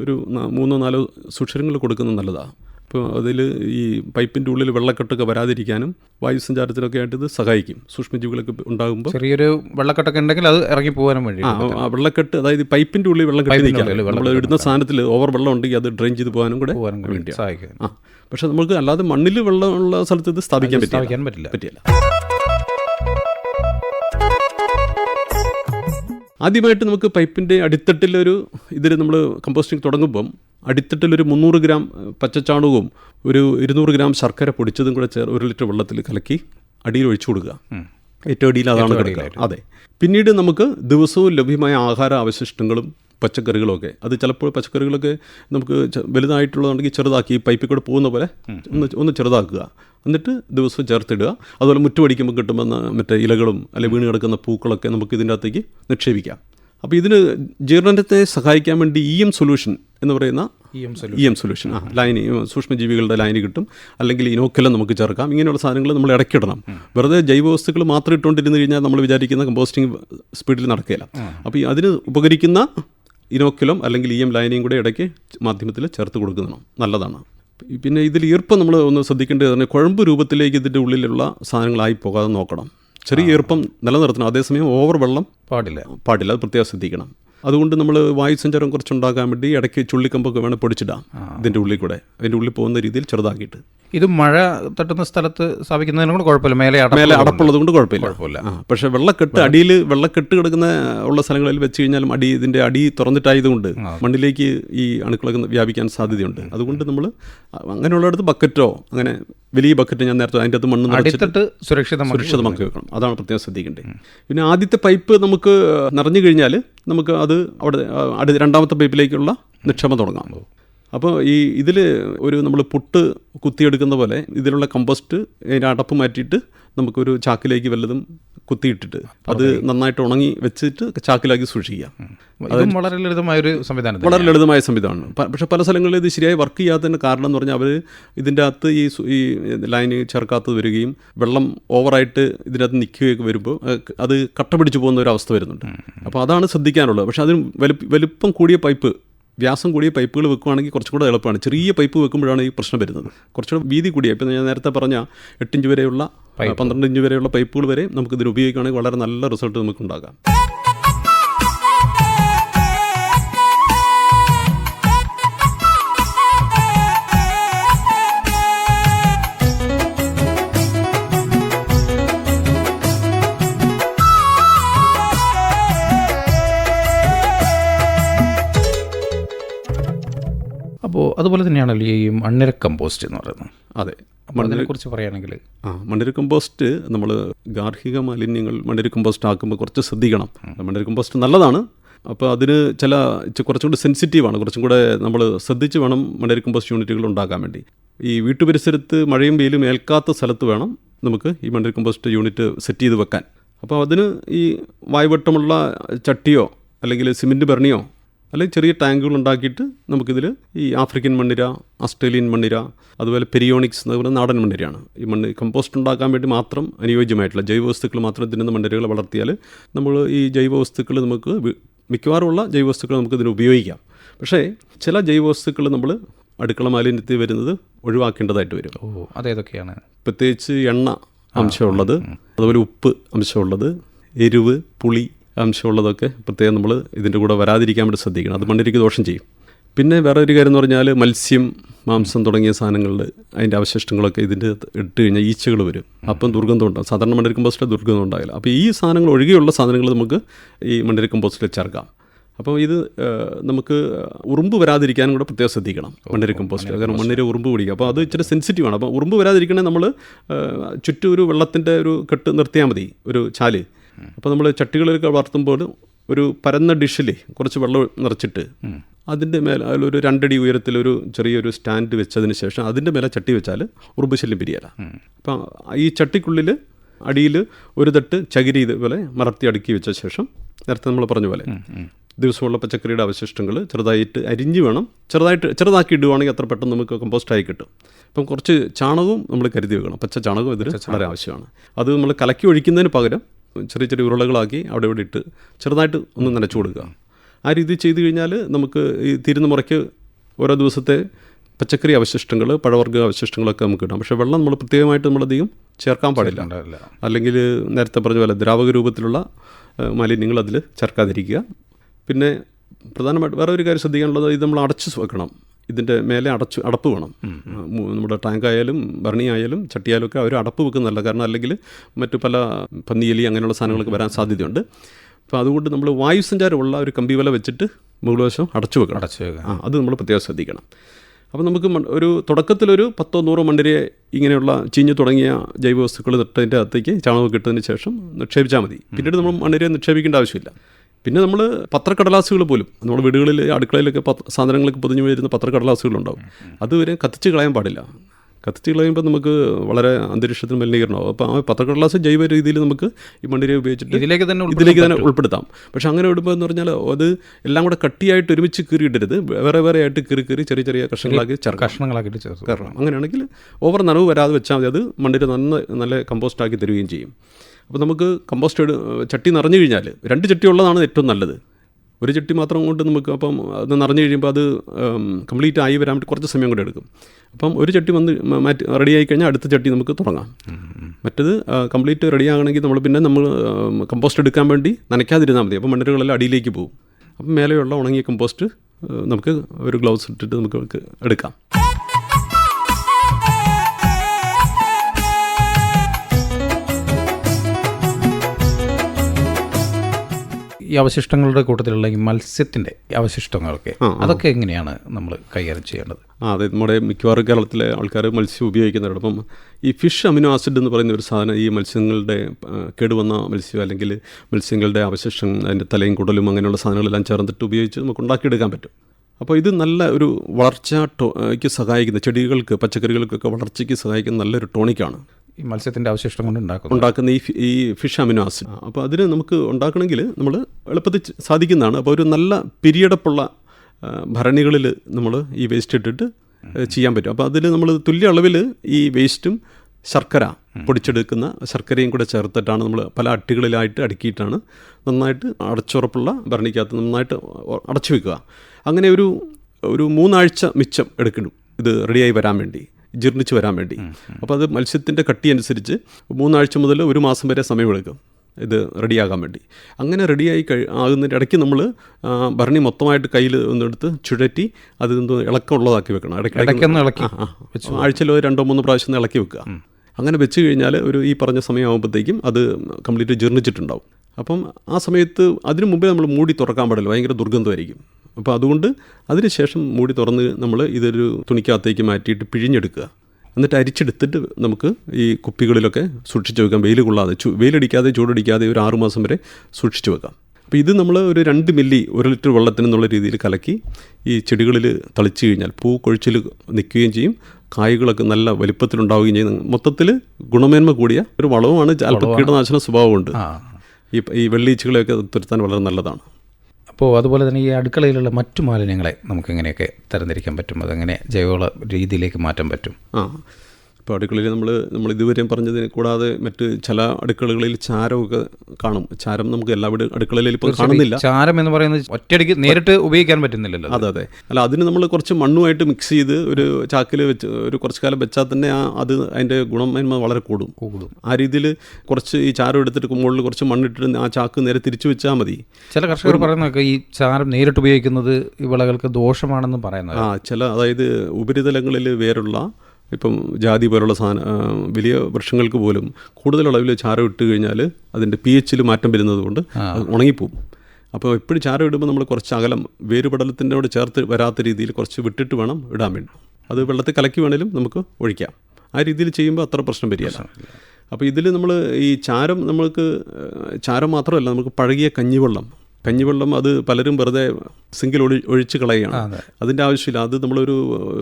ഒരു മൂന്നോ നാലോ സുഷിരങ്ങൾ കൊടുക്കുന്നത് നല്ലതാണ് ഇപ്പോൾ അതിൽ ഈ പൈപ്പിന്റെ ഉള്ളിൽ വെള്ളക്കെട്ടൊക്കെ വരാതിരിക്കാനും വായുസഞ്ചാരത്തിനൊക്കെ ആയിട്ട് ഇത് സഹായിക്കും. സൂക്ഷ്മജീവികളൊക്കെ ഉണ്ടാകുമ്പോൾ ചെറിയൊരു വെള്ളക്കെട്ടൊക്കെ ഉണ്ടെങ്കിൽ അത് ഇറങ്ങി പോകാനും വേണ്ടി ആ വെള്ളക്കെട്ട് അതായത് പൈപ്പിന്റെ ഉള്ളിൽ വെള്ളം കെട്ടി നമ്മൾ ഇടുന്ന സാധനത്തിൽ ഓവർ വെള്ളം ഉണ്ടെങ്കിൽ അത് ഡ്രെയിൻ ചെയ്ത് പോകാനും കൂടെ വേണ്ടി സഹായിക്കും. ആ പക്ഷെ നമുക്ക് അല്ലാതെ മണ്ണിൽ വെള്ളമുള്ള സ്ഥലത്ത് ഇത് സ്ഥാപിക്കാൻ പറ്റില്ല. പറ്റില്ല. ആദ്യമായിട്ട് നമുക്ക് പൈപ്പിന്റെ അടിത്തട്ടിലൊരു ഇതിൽ നമ്മൾ കമ്പോസ്റ്റിംഗ് തുടങ്ങുമ്പം അടിത്തട്ടിലൊരു മുന്നൂറ് ഗ്രാം പച്ചച്ചാണകവും ഒരു ഇരുന്നൂറ് ഗ്രാം ശർക്കര പൊടിച്ചതും കൂടെ ചേർ ഒരു ലിറ്റർ വെള്ളത്തിൽ കലക്കി അടിയിൽ ഒഴിച്ചു കൊടുക്കുക. ഏറ്റവും അടിയിൽ അതാണ് കിടക്കുക. അതെ. പിന്നീട് നമുക്ക് ദിവസവും ലഭ്യമായ ആഹാര അവശിഷ്ടങ്ങളും പച്ചക്കറികളൊക്കെ. അത് ചിലപ്പോൾ പച്ചക്കറികളൊക്കെ നമുക്ക് വലുതായിട്ടുള്ളതാണെങ്കിൽ ചെറുതാക്കി പൈപ്പിൽ കൂടെ പോകുന്ന പോലെ ഒന്ന് ഒന്ന് ചെറുതാക്കുക. എന്നിട്ട് ദിവസവും ചേർത്തിടുക. അതുപോലെ മുറ്റുപടിക്കുമ്പോൾ കിട്ടുമെന്ന മറ്റേ ഇലകളും അല്ലെങ്കിൽ വീണ് കിടക്കുന്ന പൂക്കളൊക്കെ നമുക്ക് ഇതിന്റെ അകത്തേക്ക് നിക്ഷേപിക്കാം. അപ്പോൾ ഇതിന് ജീർണത്തെ സഹായിക്കാൻ വേണ്ടി ഇ എം സൊല്യൂഷൻ എന്ന് പറയുന്ന ഇ എം സൊല്യൂഷൻ ആ ലൈന് സൂക്ഷ്മജീവികളുടെ ലൈന് കിട്ടും. അല്ലെങ്കിൽ ഇനോക്കലം നമുക്ക് ചേർക്കാം. ഇങ്ങനെയുള്ള സാധനങ്ങൾ നമ്മൾ ഇടയ്ക്കിടണം വെറുതെ ജൈവ വസ്തുക്കൾ മാത്രം ഇട്ടുകൊണ്ടിരുന്ന് കഴിഞ്ഞാൽ നമ്മൾ വിചാരിക്കുന്ന കമ്പോസ്റ്റിംഗ് സ്പീഡിൽ നടക്കില്ല അപ്പോൾ ഈ അതിന് ഉപകരിക്കുന്ന ഇനോക്കിലും അല്ലെങ്കിൽ ഇ എം ലൈനയും കൂടെ ഇടയ്ക്ക് മാധ്യമത്തിൽ ചേർത്ത് കൊടുക്കുന്നതാണ്. നല്ലതാണ്. പിന്നെ ഇതിൽ ഈർപ്പം നമ്മൾ ഒന്ന് ശ്രദ്ധിക്കേണ്ടത് കുഴമ്പ് രൂപത്തിലേക്ക് ഇതിന്റെ ഉള്ളിലുള്ള സാധനങ്ങളായി പോകാതെ നോക്കണം. ചെറിയ ഈർപ്പം നിലനിർത്തണം. അതേസമയം ഓവർ വെള്ളം പാടില്ല. പാടില്ല. അത് പ്രത്യേകം ശ്രദ്ധിക്കണം. അതുകൊണ്ട് നമ്മൾ വായു സഞ്ചാരം കുറച്ചുണ്ടാക്കാൻ വേണ്ടി ഇടയ്ക്ക് ചുള്ളിക്കമ്പൊക്കെ വേണം പൊടിച്ചിടാം ഇതിന്റെ ഉള്ളിൽ കൂടെ. അതിന്റെ ഉള്ളിൽ പോകുന്ന രീതിയിൽ ചെറുതാക്കിയിട്ട്. ഇത് മഴ തട്ടുന്ന സ്ഥലത്ത് സ്ഥാപിക്കുന്നതിനും കൂടെ കുഴപ്പമില്ല. മേലെ മേലെ അടപ്പുള്ളത് കൊണ്ട് കുഴപ്പമില്ല. കുഴപ്പമില്ല. പക്ഷേ വെള്ളക്കെട്ട് അടിയിൽ വെള്ളക്കെട്ട് കിടക്കുന്ന ഉള്ള സ്ഥലങ്ങളിൽ വെച്ച് കഴിഞ്ഞാലും അടി ഇതിന്റെ അടി തുറന്നിട്ടായതുകൊണ്ട് മണ്ണിലേക്ക് ഈ അണുക്കളൊക്കെ വ്യാപിക്കാൻ സാധ്യതയുണ്ട്. അതുകൊണ്ട് നമ്മൾ അങ്ങനെയുള്ളിടത്ത് ബക്കറ്റോ അങ്ങനെ വലിയ ബക്കറ്റ് ഞാൻ നേരത്തെ അതിന്റെ അകത്ത് മണ്ണ് അടിത്തട്ട് സുരക്ഷിതമാക്കി സുരക്ഷിതമാക്കി വെക്കണം. അതാണ് പ്രത്യേകം ശ്രദ്ധിക്കേണ്ടത്. പിന്നെ ആദ്യത്തെ പൈപ്പ് നമുക്ക് നിറഞ്ഞു കഴിഞ്ഞാൽ നമുക്ക് അത് അവിടെ രണ്ടാമത്തെ പൈപ്പിലേക്കുള്ള നിക്ഷേപം തുടങ്ങാം. അപ്പോൾ ഈ ഇതിൽ ഒരു നമ്മൾ പുട്ട് കുത്തിയെടുക്കുന്ന പോലെ ഇതിലുള്ള കമ്പോസ്റ്റ് അതിന്റെ അടപ്പ് മാറ്റിയിട്ട് നമുക്കൊരു ചാക്കിലേക്ക് വല്ലതും കുത്തിയിട്ടിട്ട് അത് നന്നായിട്ട് ഉണങ്ങി വെച്ചിട്ട് ചാക്കിലാക്കി സൂക്ഷിക്കാം ഇതും വളരെ ലളിതമായ ഒരു സംവിധാനം വളരെ ലളിതമായ സംവിധാനമാണ്. പക്ഷേ പല സ്ഥലങ്ങളിൽ ഇത് ശരിയായി വർക്ക് ചെയ്യാത്തതിന്റെ കാരണം എന്ന് പറഞ്ഞാൽ അവർ ഇതിന്റെ അകത്ത് ഈ ഈ ലൈന് ചേർക്കാത്തത് വരികയും വെള്ളം ഓവറായിട്ട് ഇതിന്റെ അകത്ത് നിൽക്കുകയൊക്കെ വരുമ്പോൾ അത് കട്ട പിടിച്ചു പോകുന്ന ഒരു അവസ്ഥ വരുന്നുണ്ട്. അപ്പോൾ അതാണ് ശ്രദ്ധിക്കാനുള്ളത്. പക്ഷേ അതിന് വലുപ്പം കൂടിയ പൈപ്പ് വ്യാസം കൂടിയ പൈപ്പുകൾ വെക്കുകയാണെങ്കിൽ കുറച്ചുകൂടെ എളുപ്പമാണ്. ചെറിയ പൈപ്പ് വെക്കുമ്പോഴാണ് ഈ പ്രശ്നം വരുന്നത്. കുറച്ചുകൂടെ വീതി കൂടിയ. ഇപ്പം ഞാൻ നേരത്തെ പറഞ്ഞ എട്ടിഞ്ച് വരെയുള്ള പന്ത്രണ്ട് ഇഞ്ച് വരെയുള്ള പൈപ്പുകൾ വരെ നമുക്ക് ഇതിന് ഉപയോഗിക്കുകയാണെങ്കിൽ വളരെ നല്ല റിസൾട്ട് നമുക്ക് ഉണ്ടാകാം അതുപോലെ തന്നെയാണല്ലോ ഈ മണ്ണിര കമ്പോസ്റ്റ് എന്ന് പറയുന്നത്. അതെ. മണ്ണിനെക്കുറിച്ച് പറയുകയാണെങ്കിൽ ആ മണ്ണിര കമ്പോസ്റ്റ് നമ്മൾ ഗാർഹിക മാലിന്യങ്ങൾ മണ്ണിര കമ്പോസ്റ്റ് ആക്കുമ്പോൾ കുറച്ച് ശ്രദ്ധിക്കണം. മണ്ണിര കമ്പോസ്റ്റ് നല്ലതാണ്. അപ്പോൾ അതിന് ചില കുറച്ചും കൂടി സെൻസിറ്റീവാണ് കുറച്ചും കൂടെ നമ്മൾ ശ്രദ്ധിച്ച് വേണം മണ്ണിര കമ്പോസ്റ്റ് യൂണിറ്റുകൾ ഉണ്ടാക്കാൻ വേണ്ടി. ഈ വീട്ടുപരിസരത്ത് മഴയും വെയിലും ഏൽക്കാത്ത സ്ഥലത്ത് വേണം നമുക്ക് ഈ മണ്ണിര കമ്പോസ്റ്റ് യൂണിറ്റ് സെറ്റ് ചെയ്ത് വെക്കാൻ. അപ്പോൾ അതിന് ഈ വായുവട്ടമുള്ള ചട്ടിയോ അല്ലെങ്കിൽ സിമെന്റ് ഭരണിയോ അല്ലെങ്കിൽ ചെറിയ ടാങ്കുകൾ ഉണ്ടാക്കിയിട്ട് നമുക്കിതിൽ ഈ ആഫ്രിക്കൻ മണ്ണിര ആസ്ട്രേലിയൻ മണ്ണിര അതുപോലെ പെരിയോണിക്സ് എന്ന് പറയുന്ന നാടൻ മണ്ണിരയാണ്. ഈ മണ്ണ് കമ്പോസ്റ്റ് ഉണ്ടാക്കാൻ വേണ്ടി മാത്രം അനുയോജ്യമായിട്ടുള്ള ജൈവവസ്തുക്കൾ മാത്രം തിന്നുന്ന മണ്ണിരകൾ വളർത്തിയാൽ നമ്മൾ ഈ ജൈവവസ്തുക്കൾ നമുക്ക് മിക്കവാറും മിക്കവാറുമുള്ള ജൈവവസ്തുക്കൾ നമുക്ക് ഇതിന് ഉപയോഗിക്കാം. പക്ഷേ ചില ജൈവവസ്തുക്കൾ നമ്മൾ അടുക്കള മാലിന്യത്തിൽ വരുന്നത് ഒഴിവാക്കേണ്ടതായിട്ട് വരും. ഓ അതേതൊക്കെയാണ് പ്രത്യേകിച്ച് എണ്ണ അംശമുള്ളത് അതുപോലെ ഉപ്പ് അംശമുള്ളത് എരിവ് പുളി അംശമുള്ളതൊക്കെ പ്രത്യേകം നമ്മൾ ഇതിന്റെ കൂടെ വരാതിരിക്കാൻ വേണ്ടി ശ്രദ്ധിക്കണം. അത് മണ്ണിരയ്ക്ക് ദോഷം ചെയ്യും. പിന്നെ വേറെ ഒരു കാര്യം എന്ന് പറഞ്ഞാൽ മത്സ്യം മാംസം തുടങ്ങിയ സാധനങ്ങളിൽ അതിന്റെ അവശിഷ്ടങ്ങളൊക്കെ ഇതിന്റെ ഇട്ട് കഴിഞ്ഞാൽ ഈച്ചകൾ വരും. അപ്പം ദുർഗന്ധം ഉണ്ടാകും സാധാരണ മണ്ണിര കമ്പോസ്റ്റിൽ ദുർഗന്ധം ഉണ്ടാകില്ല. അപ്പോൾ ഈ സാധനങ്ങൾ ഒഴികെയുള്ള സാധനങ്ങൾ നമുക്ക് ഈ മണ്ണിര കമ്പോസ്റ്റിൽ ചേർക്കാം. അപ്പോൾ ഇത് നമുക്ക് ഉറുമ്പ് വരാതിരിക്കാനും കൂടെ പ്രത്യേകം ശ്രദ്ധിക്കണം മണ്ണിര കമ്പോസ്റ്റ് കാരണം മണ്ണിര ഉറുമ്പ് പിടിക്കുക അപ്പോൾ അത് ഇച്ചിരി സെൻസിറ്റീവാണ് അപ്പോൾ ഉറുമ്പ് വരാതിരിക്കണേ നമ്മൾ ചുറ്റും ഒരു വെള്ളത്തിന്റെ ഒരു കെട്ട് നിർത്തിയാൽ മതി. ഒരു ചാൽ. അപ്പോൾ നമ്മൾ ചട്ടികളിലൊക്കെ വളർത്തുമ്പോൾ ഒരു പരന്ന ഡിഷിൽ കുറച്ച് വെള്ളം നിറച്ചിട്ട് അതിന്റെ മേലെ അതിലൊരു രണ്ടടി ഉയരത്തിലൊരു ചെറിയൊരു സ്റ്റാൻഡ് വെച്ചതിന് ശേഷം അതിന്റെ മേലെ ചട്ടി വെച്ചാൽ ഉറുമ്പുശല്യം പിരിയല. അപ്പം ഈ ചട്ടിക്കുള്ളിൽ അടിയിൽ ഒരു തട്ട് ചകിരി ഇതുപോലെ മറത്തി അടുക്കി വെച്ച ശേഷം നേരത്തെ നമ്മൾ പറഞ്ഞ പോലെ ദിവസമുള്ള പച്ചക്കറിയുടെ അവശിഷ്ടങ്ങൾ ചെറുതായിട്ട് അരിഞ്ഞ് വേണം. ചെറുതായിട്ട് ചെറുതാക്കി ഇടുവാണെങ്കിൽ അത്ര പെട്ടെന്ന് നമുക്ക് കമ്പോസ്റ്റായി കിട്ടും. അപ്പം കുറച്ച് ചാണകവും നമ്മൾ കരുതി വെക്കണം. പച്ച ചാണകവും ഇതിന് വളരെ ആവശ്യമാണ്. അത് നമ്മൾ കലക്കി ഒഴിക്കുന്നതിന് പകരം ചെറിയ ചെറിയ ഉരുളകളാക്കി അവിടെ ഇവിടെ ഇട്ട് ചെറുതായിട്ട് ഒന്ന് നനച്ചു കൊടുക്കുക. ആ രീതി ചെയ്തു കഴിഞ്ഞാൽ നമുക്ക് ഈ തിരുന്ന മുറയ്ക്ക് ഓരോ ദിവസത്തെ പച്ചക്കറി അവശിഷ്ടങ്ങൾ പഴവർഗ അവശിഷ്ടങ്ങളൊക്കെ നമുക്ക് കിട്ടാം. പക്ഷേ വെള്ളം നമ്മൾ പ്രത്യേകമായിട്ട് നമ്മളധികം ചേർക്കാൻ പാടില്ല. അല്ലെങ്കിൽ നേരത്തെ പറഞ്ഞ പോലെ ദ്രാവക രൂപത്തിലുള്ള മാലിന്യങ്ങൾ അതിൽ ചേർക്കാതിരിക്കുക. പിന്നെ പ്രധാനമായിട്ട് വേറെ ഒരു കാര്യം ശ്രദ്ധിക്കാനുള്ളത് ഇത് നമ്മൾ അടച്ചു വെക്കണം. ഇതിന്റെ മേലെ അടച്ചു അടപ്പ് വേണം. നമ്മുടെ ടാങ്ക് ആയാലും ഭരണി ആയാലും ചട്ടിയായാലും ഒക്കെ അവർ അടപ്പ് വെക്കുന്നതല്ല കാരണം അല്ലെങ്കിൽ മറ്റു പല പന്നിയലി അങ്ങനെയുള്ള സാധനങ്ങളൊക്കെ വരാൻ സാധ്യതയുണ്ട്. അപ്പോൾ അതുകൊണ്ട് നമ്മൾ വായുസഞ്ചാരമുള്ള ഒരു കമ്പി വല വെച്ചിട്ട് മുകൾവശം അടച്ചു വെക്കണം. അടച്ചു വെക്കണം. ആ അത് നമ്മൾ പ്രത്യേകം ശ്രദ്ധിക്കണം. അപ്പോൾ നമുക്ക് ഒരു തുടക്കത്തിലൊരു പത്തോ നൂറോ മണ്ണിരയെ ഇങ്ങനെയുള്ള ചീഞ്ഞു തുടങ്ങിയ ജൈവ ജൈവവസ്തുക്കൾ നട്ടതിന്റെ അകത്തേക്ക് ചാണകം കിട്ടുന്നതിന് ശേഷം നിക്ഷേപിച്ചാൽ മതി. പിന്നീട് നമ്മൾ മണ്ണിരയെ നിക്ഷേപിക്കേണ്ട ആവശ്യമില്ല. പിന്നെ നമ്മൾ പത്രക്കടലാസുകൾ പോലും നമ്മൾ വീടുകളിൽ അടുക്കളയിലൊക്കെ സാധനങ്ങളൊക്കെ പൊതിഞ്ഞു വരുന്ന പത്രക്കടലാസുകളുണ്ടാവും. അതുവരെ കത്തിച്ച് കളയാൻ പാടില്ല. കത്തിച്ച് കളയുമ്പോൾ നമുക്ക് വളരെ അന്തരീക്ഷത്തിന് മലിനീകരണമാവും. അപ്പോൾ ആ പത്രക്കടലാസ് ജൈവ രീതിയിൽ നമുക്ക് ഈ മണ്ണിരെ ഉപയോഗിച്ചിട്ട് ഇതിലേക്ക് തന്നെ ഇതിലേക്ക് തന്നെ ഉൾപ്പെടുത്താം. പക്ഷെ അങ്ങനെ ഇടുമ്പോൾ എന്ന് പറഞ്ഞാൽ അത് എല്ലാം കൂടെ കട്ടിയായിട്ട് ഒരുമിച്ച് കീറിയിടരുത്. വേറെ വേറെ ആയിട്ട് കീറി കീറി ചെറിയ ചെറിയ കഷ്ണങ്ങളാക്കി ചേർക്കാം കഷ്ണങ്ങളാക്കിയിട്ട് ചേർക്കാം അങ്ങനെയാണെങ്കിൽ ഓവർ നനവ് വരാതെ വെച്ചാൽ മതി. അത് മണ്ണിര നന്ന നല്ല കമ്പോസ്റ്റാക്കി തരികയും ചെയ്യും. അപ്പോൾ നമുക്ക് കമ്പോസ്റ്റ് ചട്ടി നിറഞ്ഞു കഴിഞ്ഞാൽ രണ്ട് ചട്ടി ഉള്ളതാണ് ഏറ്റവും നല്ലത്. ഒരു ചട്ടി മാത്രം കൊണ്ട് നമുക്ക് അപ്പം അത് നിറഞ്ഞു കഴിയുമ്പോൾ അത് കംപ്ലീറ്റ് ആയി വരാൻ വേണ്ടി കുറച്ച് സമയം കൂടെ എടുക്കും. അപ്പം ഒരു ചട്ടി വന്ന് മാറ്റി റെഡി ആയി കഴിഞ്ഞാൽ അടുത്ത ചട്ടി നമുക്ക് തുടങ്ങാം. മറ്റത് കംപ്ലീറ്റ് റെഡി ആകണമെങ്കിൽ നമ്മൾ പിന്നെ നമ്മൾ കമ്പോസ്റ്റ് എടുക്കാൻ വേണ്ടി നനയ്ക്കാതിരുന്നാൽ മതി. അപ്പോൾ മണ്ണിരകളെല്ലാം അടിയിലേക്ക് പോകും. അപ്പം മേലെയുള്ള ഉണങ്ങിയ കമ്പോസ്റ്റ് നമുക്ക് ഒരു ഗ്ലൗസ് ഇട്ടിട്ട് നമുക്ക് എടുക്കാം. ഈ അവശിഷ്ടങ്ങളുടെ കൂട്ടത്തിലുള്ള ഈ മത്സ്യത്തിന്റെ അവശിഷ്ടങ്ങളൊക്കെ അതൊക്കെ എങ്ങനെയാണ് നമ്മൾ കൈകാര്യം ചെയ്യേണ്ടത്? ആ അതെ നമ്മുടെ മിക്കവാറും കേരളത്തിലെ ആൾക്കാർ മത്സ്യം ഉപയോഗിക്കുന്നുണ്ട് അപ്പം ഈ ഫിഷ് അമിനോ ആസിഡ് എന്ന് പറയുന്ന ഒരു സാധനം ഈ മത്സ്യങ്ങളുടെ കേടുവന്ന മത്സ്യം അല്ലെങ്കിൽ മത്സ്യങ്ങളുടെ അവശിഷ്ടം അതിന്റെ തലയും കുടലും അങ്ങനെയുള്ള സാധനങ്ങളെല്ലാം ചേർന്നിട്ട് ഉപയോഗിച്ച് നമുക്ക് ഉണ്ടാക്കിയെടുക്കാൻ പറ്റും. അപ്പോൾ ഇത് നല്ല ഒരു വളർച്ച ടോയ്ക്ക് സഹായിക്കുന്ന ചെടികൾക്ക് പച്ചക്കറികൾക്കൊക്കെ വളർച്ചയ്ക്ക് സഹായിക്കുന്ന നല്ലൊരു ടോണിക്കാണ്. ഈ മത്സ്യത്തിന്റെ അവശിഷ്ടം കൊണ്ട് ഉണ്ടാക്കുന്നത്. ഉണ്ടാക്കുന്ന ഈ ഈ ഫിഷ് അമിനോ ആസിഡ്. അപ്പോൾ അതിന് നമുക്ക് ഉണ്ടാക്കണമെങ്കിൽ നമ്മൾ എളുപ്പത്തിൽ സാധിക്കുന്നതാണ്. അപ്പോൾ ഒരു നല്ല പിരിയടപ്പുള്ള ഭരണികളിൽ നമ്മൾ ഈ വേസ്റ്റ് ഇട്ടിട്ട് ചെയ്യാൻ പറ്റും. അപ്പോൾ അതിൽ നമ്മൾ തുല്യ അളവിൽ ഈ വേസ്റ്റും ശർക്കര പൊടിച്ചെടുക്കുന്ന ശർക്കരയും കൂടെ ചേർത്തിട്ടാണ് നമ്മൾ പല അട്ടികളിലായിട്ട് അടുക്കിയിട്ടാണ് നന്നായിട്ട് അടച്ചുറപ്പുള്ള ഭരണിക്കകത്ത് നന്നായിട്ട് അടച്ചു വെക്കുക. അങ്ങനെ ഒരു ഒരു മൂന്നാഴ്ച മിച്ചം എടുക്കണം. ഇത് റെഡിയായി വരാൻ വേണ്ടി. ജീർണിച്ച് വരാൻ വേണ്ടി. അപ്പോൾ അത് മത്സ്യത്തിന്റെ കട്ടി അനുസരിച്ച് മൂന്നാഴ്ച മുതൽ ഒരു മാസം വരെ സമയമെടുക്കും. ഇത് റെഡിയാകാൻ വേണ്ടി. അങ്ങനെ റെഡിയായി കഴി ആകുന്നതിന്റെ ഇടയ്ക്ക് നമ്മൾ ഭരണി മൊത്തമായിട്ട് കയ്യിൽ ഒന്നെടുത്ത് ചുഴറ്റി അത് ഒന്ന് ഇളക്കമുള്ളതാക്കി വെക്കണം. ഇടയ്ക്കൊന്ന് ഇളക്കി ആ, ആ. ആഴ്ചയിൽ ഒരു രണ്ടോ മൂന്നോ പ്രാവശ്യം ഒന്ന് ഇളക്കി വെക്കുക. അങ്ങനെ വെച്ച് കഴിഞ്ഞാൽ ഒരു ഈ പറഞ്ഞ സമയമാകുമ്പോഴത്തേക്കും അത് കംപ്ലീറ്റ് ജീർണിച്ചിട്ടുണ്ടാവും. അപ്പം ആ സമയത്ത് അതിനു മുമ്പേ നമ്മൾ മൂടി തുറക്കാൻ പാടില്ല. ഭയങ്കര ദുർഗന്ധമായിരിക്കും. അപ്പോൾ അതുകൊണ്ട് അതിനുശേഷം മൂടി തുറന്ന് നമ്മൾ ഇതൊരു തുണിക്കകത്തേക്ക് മാറ്റിയിട്ട് പിഴിഞ്ഞെടുക്കുക. എന്നിട്ട് അരിച്ചെടുത്തിട്ട് നമുക്ക് ഈ കുപ്പികളിലൊക്കെ സൂക്ഷിച്ച് വെക്കാം. വെയിൽ കൊള്ളാതെ ചു വെയിലടിക്കാതെ ചൂടടിക്കാതെ ഒരു ആറുമാസം വരെ സൂക്ഷിച്ച് വെക്കാം. അപ്പോൾ ഇത് നമ്മൾ ഒരു രണ്ട് മില്ലി ഒരു ലിറ്റർ വെള്ളത്തിന് എന്നുള്ള രീതിയിൽ കലക്കി ഈ ചെടികളിൽ തളിച്ചു കഴിഞ്ഞാൽ പൂ കൊഴിച്ചിൽ നിൽക്കുകയും ചെയ്യും. കായ്കളൊക്കെ നല്ല വലിപ്പത്തിലുണ്ടാവുകയും ചെയ്യും. മൊത്തത്തിൽ ഗുണമേന്മ കൂടിയ ഒരു വളവുമാണ്. അല്പ കീടനാശന സ്വഭാവമുണ്ട്. ഈ ഈ വെള്ളീച്ചകളെയൊക്കെ തുരുത്താൻ വളരെ നല്ലതാണ്. അപ്പോൾ അതുപോലെ തന്നെ ഈ അടുക്കളയിലുള്ള മറ്റു മാലിന്യങ്ങളെ നമുക്ക് എങ്ങനെയൊക്കെ തരംതിരിക്കാൻ പറ്റും? അതെങ്ങനെ ജൈവവള രീതിയിലേക്ക് മാറ്റാൻ പറ്റും? ഇപ്പോൾ അടുക്കളയിൽ നമ്മൾ നമ്മൾ ഇതുവരെയും പറഞ്ഞതിനെ കൂടാതെ മറ്റ് ചില അടുക്കളകളിൽ ചാരമൊക്കെ കാണും. ചാരം നമുക്ക് എല്ലാ വീട് അടുക്കളയിൽ ഇപ്പോൾ കാണുന്നില്ല. ചാരം എന്ന് പറയുന്നത് ഒറ്റയടിക്ക് നേരിട്ട് ഉപയോഗിക്കാൻ പറ്റുന്നില്ലല്ലോ അതെ. അതെ അല്ല അതിന് നമ്മൾ കുറച്ച് മണ്ണുമായിട്ട് മിക്സ് ചെയ്ത് ഒരു ചാക്കിൽ വെച്ച് ഒരു കുറച്ച് കാലം വെച്ചാൽ തന്നെ ആ അത് അതിന്റെ ഗുണമേന്മ വളരെ കൂടും. കൂടും. ആ രീതിയിൽ കുറച്ച് ഈ ചാരം എടുത്തിട്ട് മുകളിൽ കുറച്ച് മണ്ണിട്ടിട്ട് ആ ചാക്ക് നേരെ തിരിച്ചു വെച്ചാൽ മതി. ചില കർഷകർ പറയുന്നതൊക്കെ ഈ ചാരം നേരിട്ട് ഉപയോഗിക്കുന്നത് ഈ വിളകൾക്ക് ദോഷമാണെന്ന് പറയുന്നത്. ആ ചില അതായത് ഉപരിതലങ്ങളിൽ വേരുള്ള ഇപ്പം ജാതി പോലുള്ള സാധന വലിയ വൃക്ഷങ്ങൾക്ക് പോലും കൂടുതൽ അളവിൽ ചാരം ഇട്ട് കഴിഞ്ഞാൽ അതിന്റെ പി എച്ചിൽ മാറ്റം വരുന്നത് കൊണ്ട് അത് ഉണങ്ങിപ്പോവും. അപ്പോൾ എപ്പോഴും ചാരം ഇടുമ്പോൾ നമ്മൾ കുറച്ച് അകലം വേരുപടലത്തിന്റെ കൂടെ ചേർത്ത് വരാത്ത രീതിയിൽ കുറച്ച് വിട്ടിട്ട് വേണം ഇടാൻ വേണ്ടി. അത് വെള്ളത്തിൽ കലക്കി വേണേലും നമുക്ക് ഒഴിക്കാം. ആ രീതിയിൽ ചെയ്യുമ്പോൾ അത്ര പ്രശ്നം വരികയില്ല അപ്പോൾ ഇതിൽ നമ്മൾ ഈ ചാരം നമ്മൾക്ക് ചാരം മാത്രമല്ല നമുക്ക് പഴകിയ കഞ്ഞിവെള്ളം കഞ്ഞിവെള്ളം അത് പലരും വെറുതെ സിങ്കിൽ ഒഴി ഒഴിച്ച് കളയുകയാണ്. അതിന്റെ ആവശ്യമില്ല. അത് നമ്മളൊരു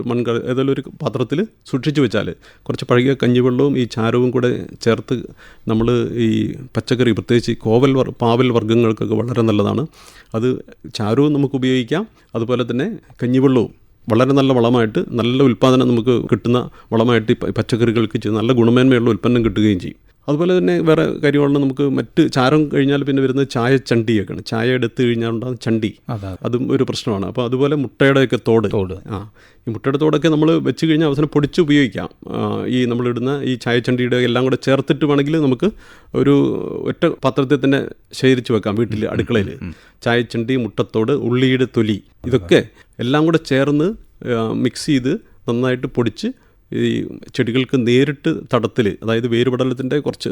മൺക ഏതെങ്കിലും ഒരു പാത്രത്തിൽ സൂക്ഷിച്ചു വെച്ചാൽ കുറച്ച് പഴകിയ കഞ്ഞിവെള്ളവും ഈ ചാരവും കൂടെ ചേർത്ത് നമ്മൾ ഈ പച്ചക്കറി പ്രത്യേകിച്ച് ഈ കോവൽ വർ പാവൽ വർഗങ്ങൾക്കൊക്കെ വളരെ നല്ലതാണ്. അത് ചാരവും നമുക്ക് ഉപയോഗിക്കാം. അതുപോലെ തന്നെ കഞ്ഞിവെള്ളവും വളരെ നല്ല വളമായിട്ട് നല്ല ഉൽപ്പാദനം നമുക്ക് കിട്ടുന്ന വളമായിട്ട് ഈ പച്ചക്കറികൾക്ക് നല്ല ഗുണമേന്മയുള്ള ഉൽപ്പന്നം കിട്ടുകയും ചെയ്യും. അതുപോലെ തന്നെ വേറെ കാര്യമാണ് നമുക്ക് മറ്റ് ചാരം കഴിഞ്ഞാൽ പിന്നെ വരുന്നത് ചായ ചണ്ടിയൊക്കെയാണ്. ചായ എടുത്തു കഴിഞ്ഞാൽ ഉണ്ടാകുന്ന ചണ്ടി. അതാ ഒരു പ്രശ്നമാണ്. അപ്പോൾ അതുപോലെ മുട്ടയുടെയൊക്കെ തോട്. തോട്. ആ ഈ മുട്ടയുടെ തോടൊക്കെ നമ്മൾ വെച്ച് കഴിഞ്ഞാൽ അവസാനം പൊടിച്ച് ഉപയോഗിക്കാം. ഈ നമ്മളിടുന്ന ഈ ചായ ചായച്ചണ്ടിയുടെ എല്ലാം കൂടെ ചേർത്തിട്ട് വേണമെങ്കിൽ നമുക്ക് ഒരു ഒറ്റ പാത്രത്തിൽ തന്നെ ശേഖരിച്ച് വെക്കാം വീട്ടിൽ അടുക്കളയിൽ. ചായച്ചണ്ടി മുട്ടത്തോട് ഉള്ളിയുടെ തൊലി ഇതൊക്കെ എല്ലാം കൂടെ ചേർന്ന് മിക്സ് ചെയ്ത് നന്നായിട്ട് പൊടിച്ച് ഈ ചെടികൾക്ക് നേരിട്ട് തടത്തിൽ അതായത് വേരുപടലത്തിന്റെ കുറച്ച്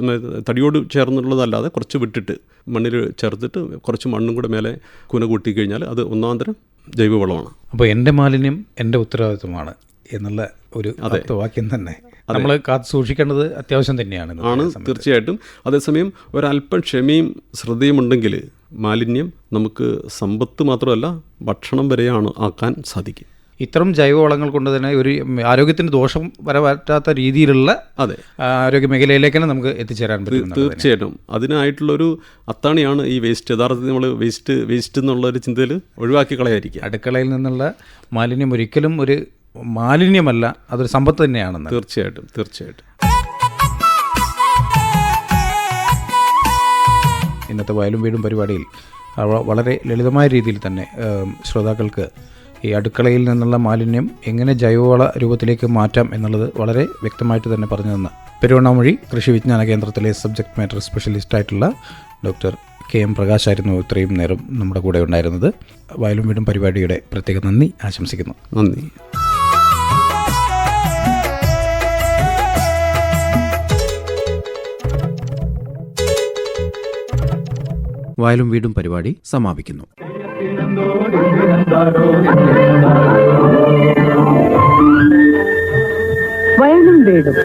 തടിയോട് ചേർന്നുള്ളതല്ലാതെ കുറച്ച് വിട്ടിട്ട് മണ്ണിൽ ചേർത്തിട്ട് കുറച്ച് മണ്ണും കൂടെ മേലെ കുന കൂട്ടി കഴിഞ്ഞാൽ അത് ഒന്നാം തരം ജൈവവളമാണ്. അപ്പോൾ എന്റെ മാലിന്യം എന്റെ ഉത്തരവാദിത്വമാണ് എന്നുള്ള ഒരു വാക്യം തന്നെ. നമ്മൾ കാത്തു സൂക്ഷിക്കേണ്ടത് അത്യാവശ്യം തന്നെയാണ് ആണ് തീർച്ചയായിട്ടും. അതേസമയം ഒരല്പം ക്ഷമയും ശ്രദ്ധയും ഉണ്ടെങ്കിൽ മാലിന്യം നമുക്ക് സമ്പത്ത് മാത്രമല്ല ഭക്ഷണം വരെയാണ് ആക്കാൻ സാധിക്കും. ഇത്തരം ജൈവവളങ്ങൾ കൊണ്ട് തന്നെ ഒരു ആരോഗ്യത്തിന് ദോഷം വരവറ്റാത്ത രീതിയിലുള്ള അതെ. ആരോഗ്യ മേഖലയിലേക്ക് തന്നെ നമുക്ക് എത്തിച്ചേരാൻ പറ്റും. തീർച്ചയായിട്ടും. അതിനായിട്ടുള്ളൊരു അത്താണിയാണ് ഈ വേസ്റ്റ്. യഥാർത്ഥത്തിൽ നമ്മൾ വേസ്റ്റ് വേസ്റ്റ് എന്നുള്ള ഒരു ചിന്തയിൽ ഒഴിവാക്കി കളയായിരിക്കും അടുക്കളയിൽ നിന്നുള്ള മാലിന്യം ഒരിക്കലും ഒരു മാലിന്യമല്ല അതൊരു സമ്പത്ത് തന്നെയാണെന്ന്. തീർച്ചയായിട്ടും തീർച്ചയായിട്ടും. ഇന്നത്തെ വയലും വീടും പരിപാടിയിൽ വളരെ ലളിതമായ രീതിയിൽ തന്നെ ശ്രോതാക്കൾക്ക് ഈ അടുക്കളയിൽ നിന്നുള്ള മാലിന്യം എങ്ങനെ ജൈവവള രൂപത്തിലേക്ക് മാറ്റാം എന്നുള്ളത് വളരെ വ്യക്തമായിട്ട് തന്നെ പറഞ്ഞു തന്ന പെരുവണ്ണാമൊഴി കൃഷി വിജ്ഞാന കേന്ദ്രത്തിലെ സബ്ജക്ട് മാറ്റർ സ്പെഷ്യലിസ്റ്റ് ആയിട്ടുള്ള ഡോക്ടർ കെ എം പ്രകാശ് ആയിരുന്നു ഇത്രയും നേരം നമ്മുടെ കൂടെ ഉണ്ടായിരുന്നത്. വയലും വീടും പരിപാടിയുടെ പ്രത്യേക നന്ദി ആശംസിക്കുന്നു. നന്ദി. വയലും വീടും പരിപാടി സമാപിക്കുന്നു. வந்தோர் இங்கிருந்தாரோ வயலும் வேடும்.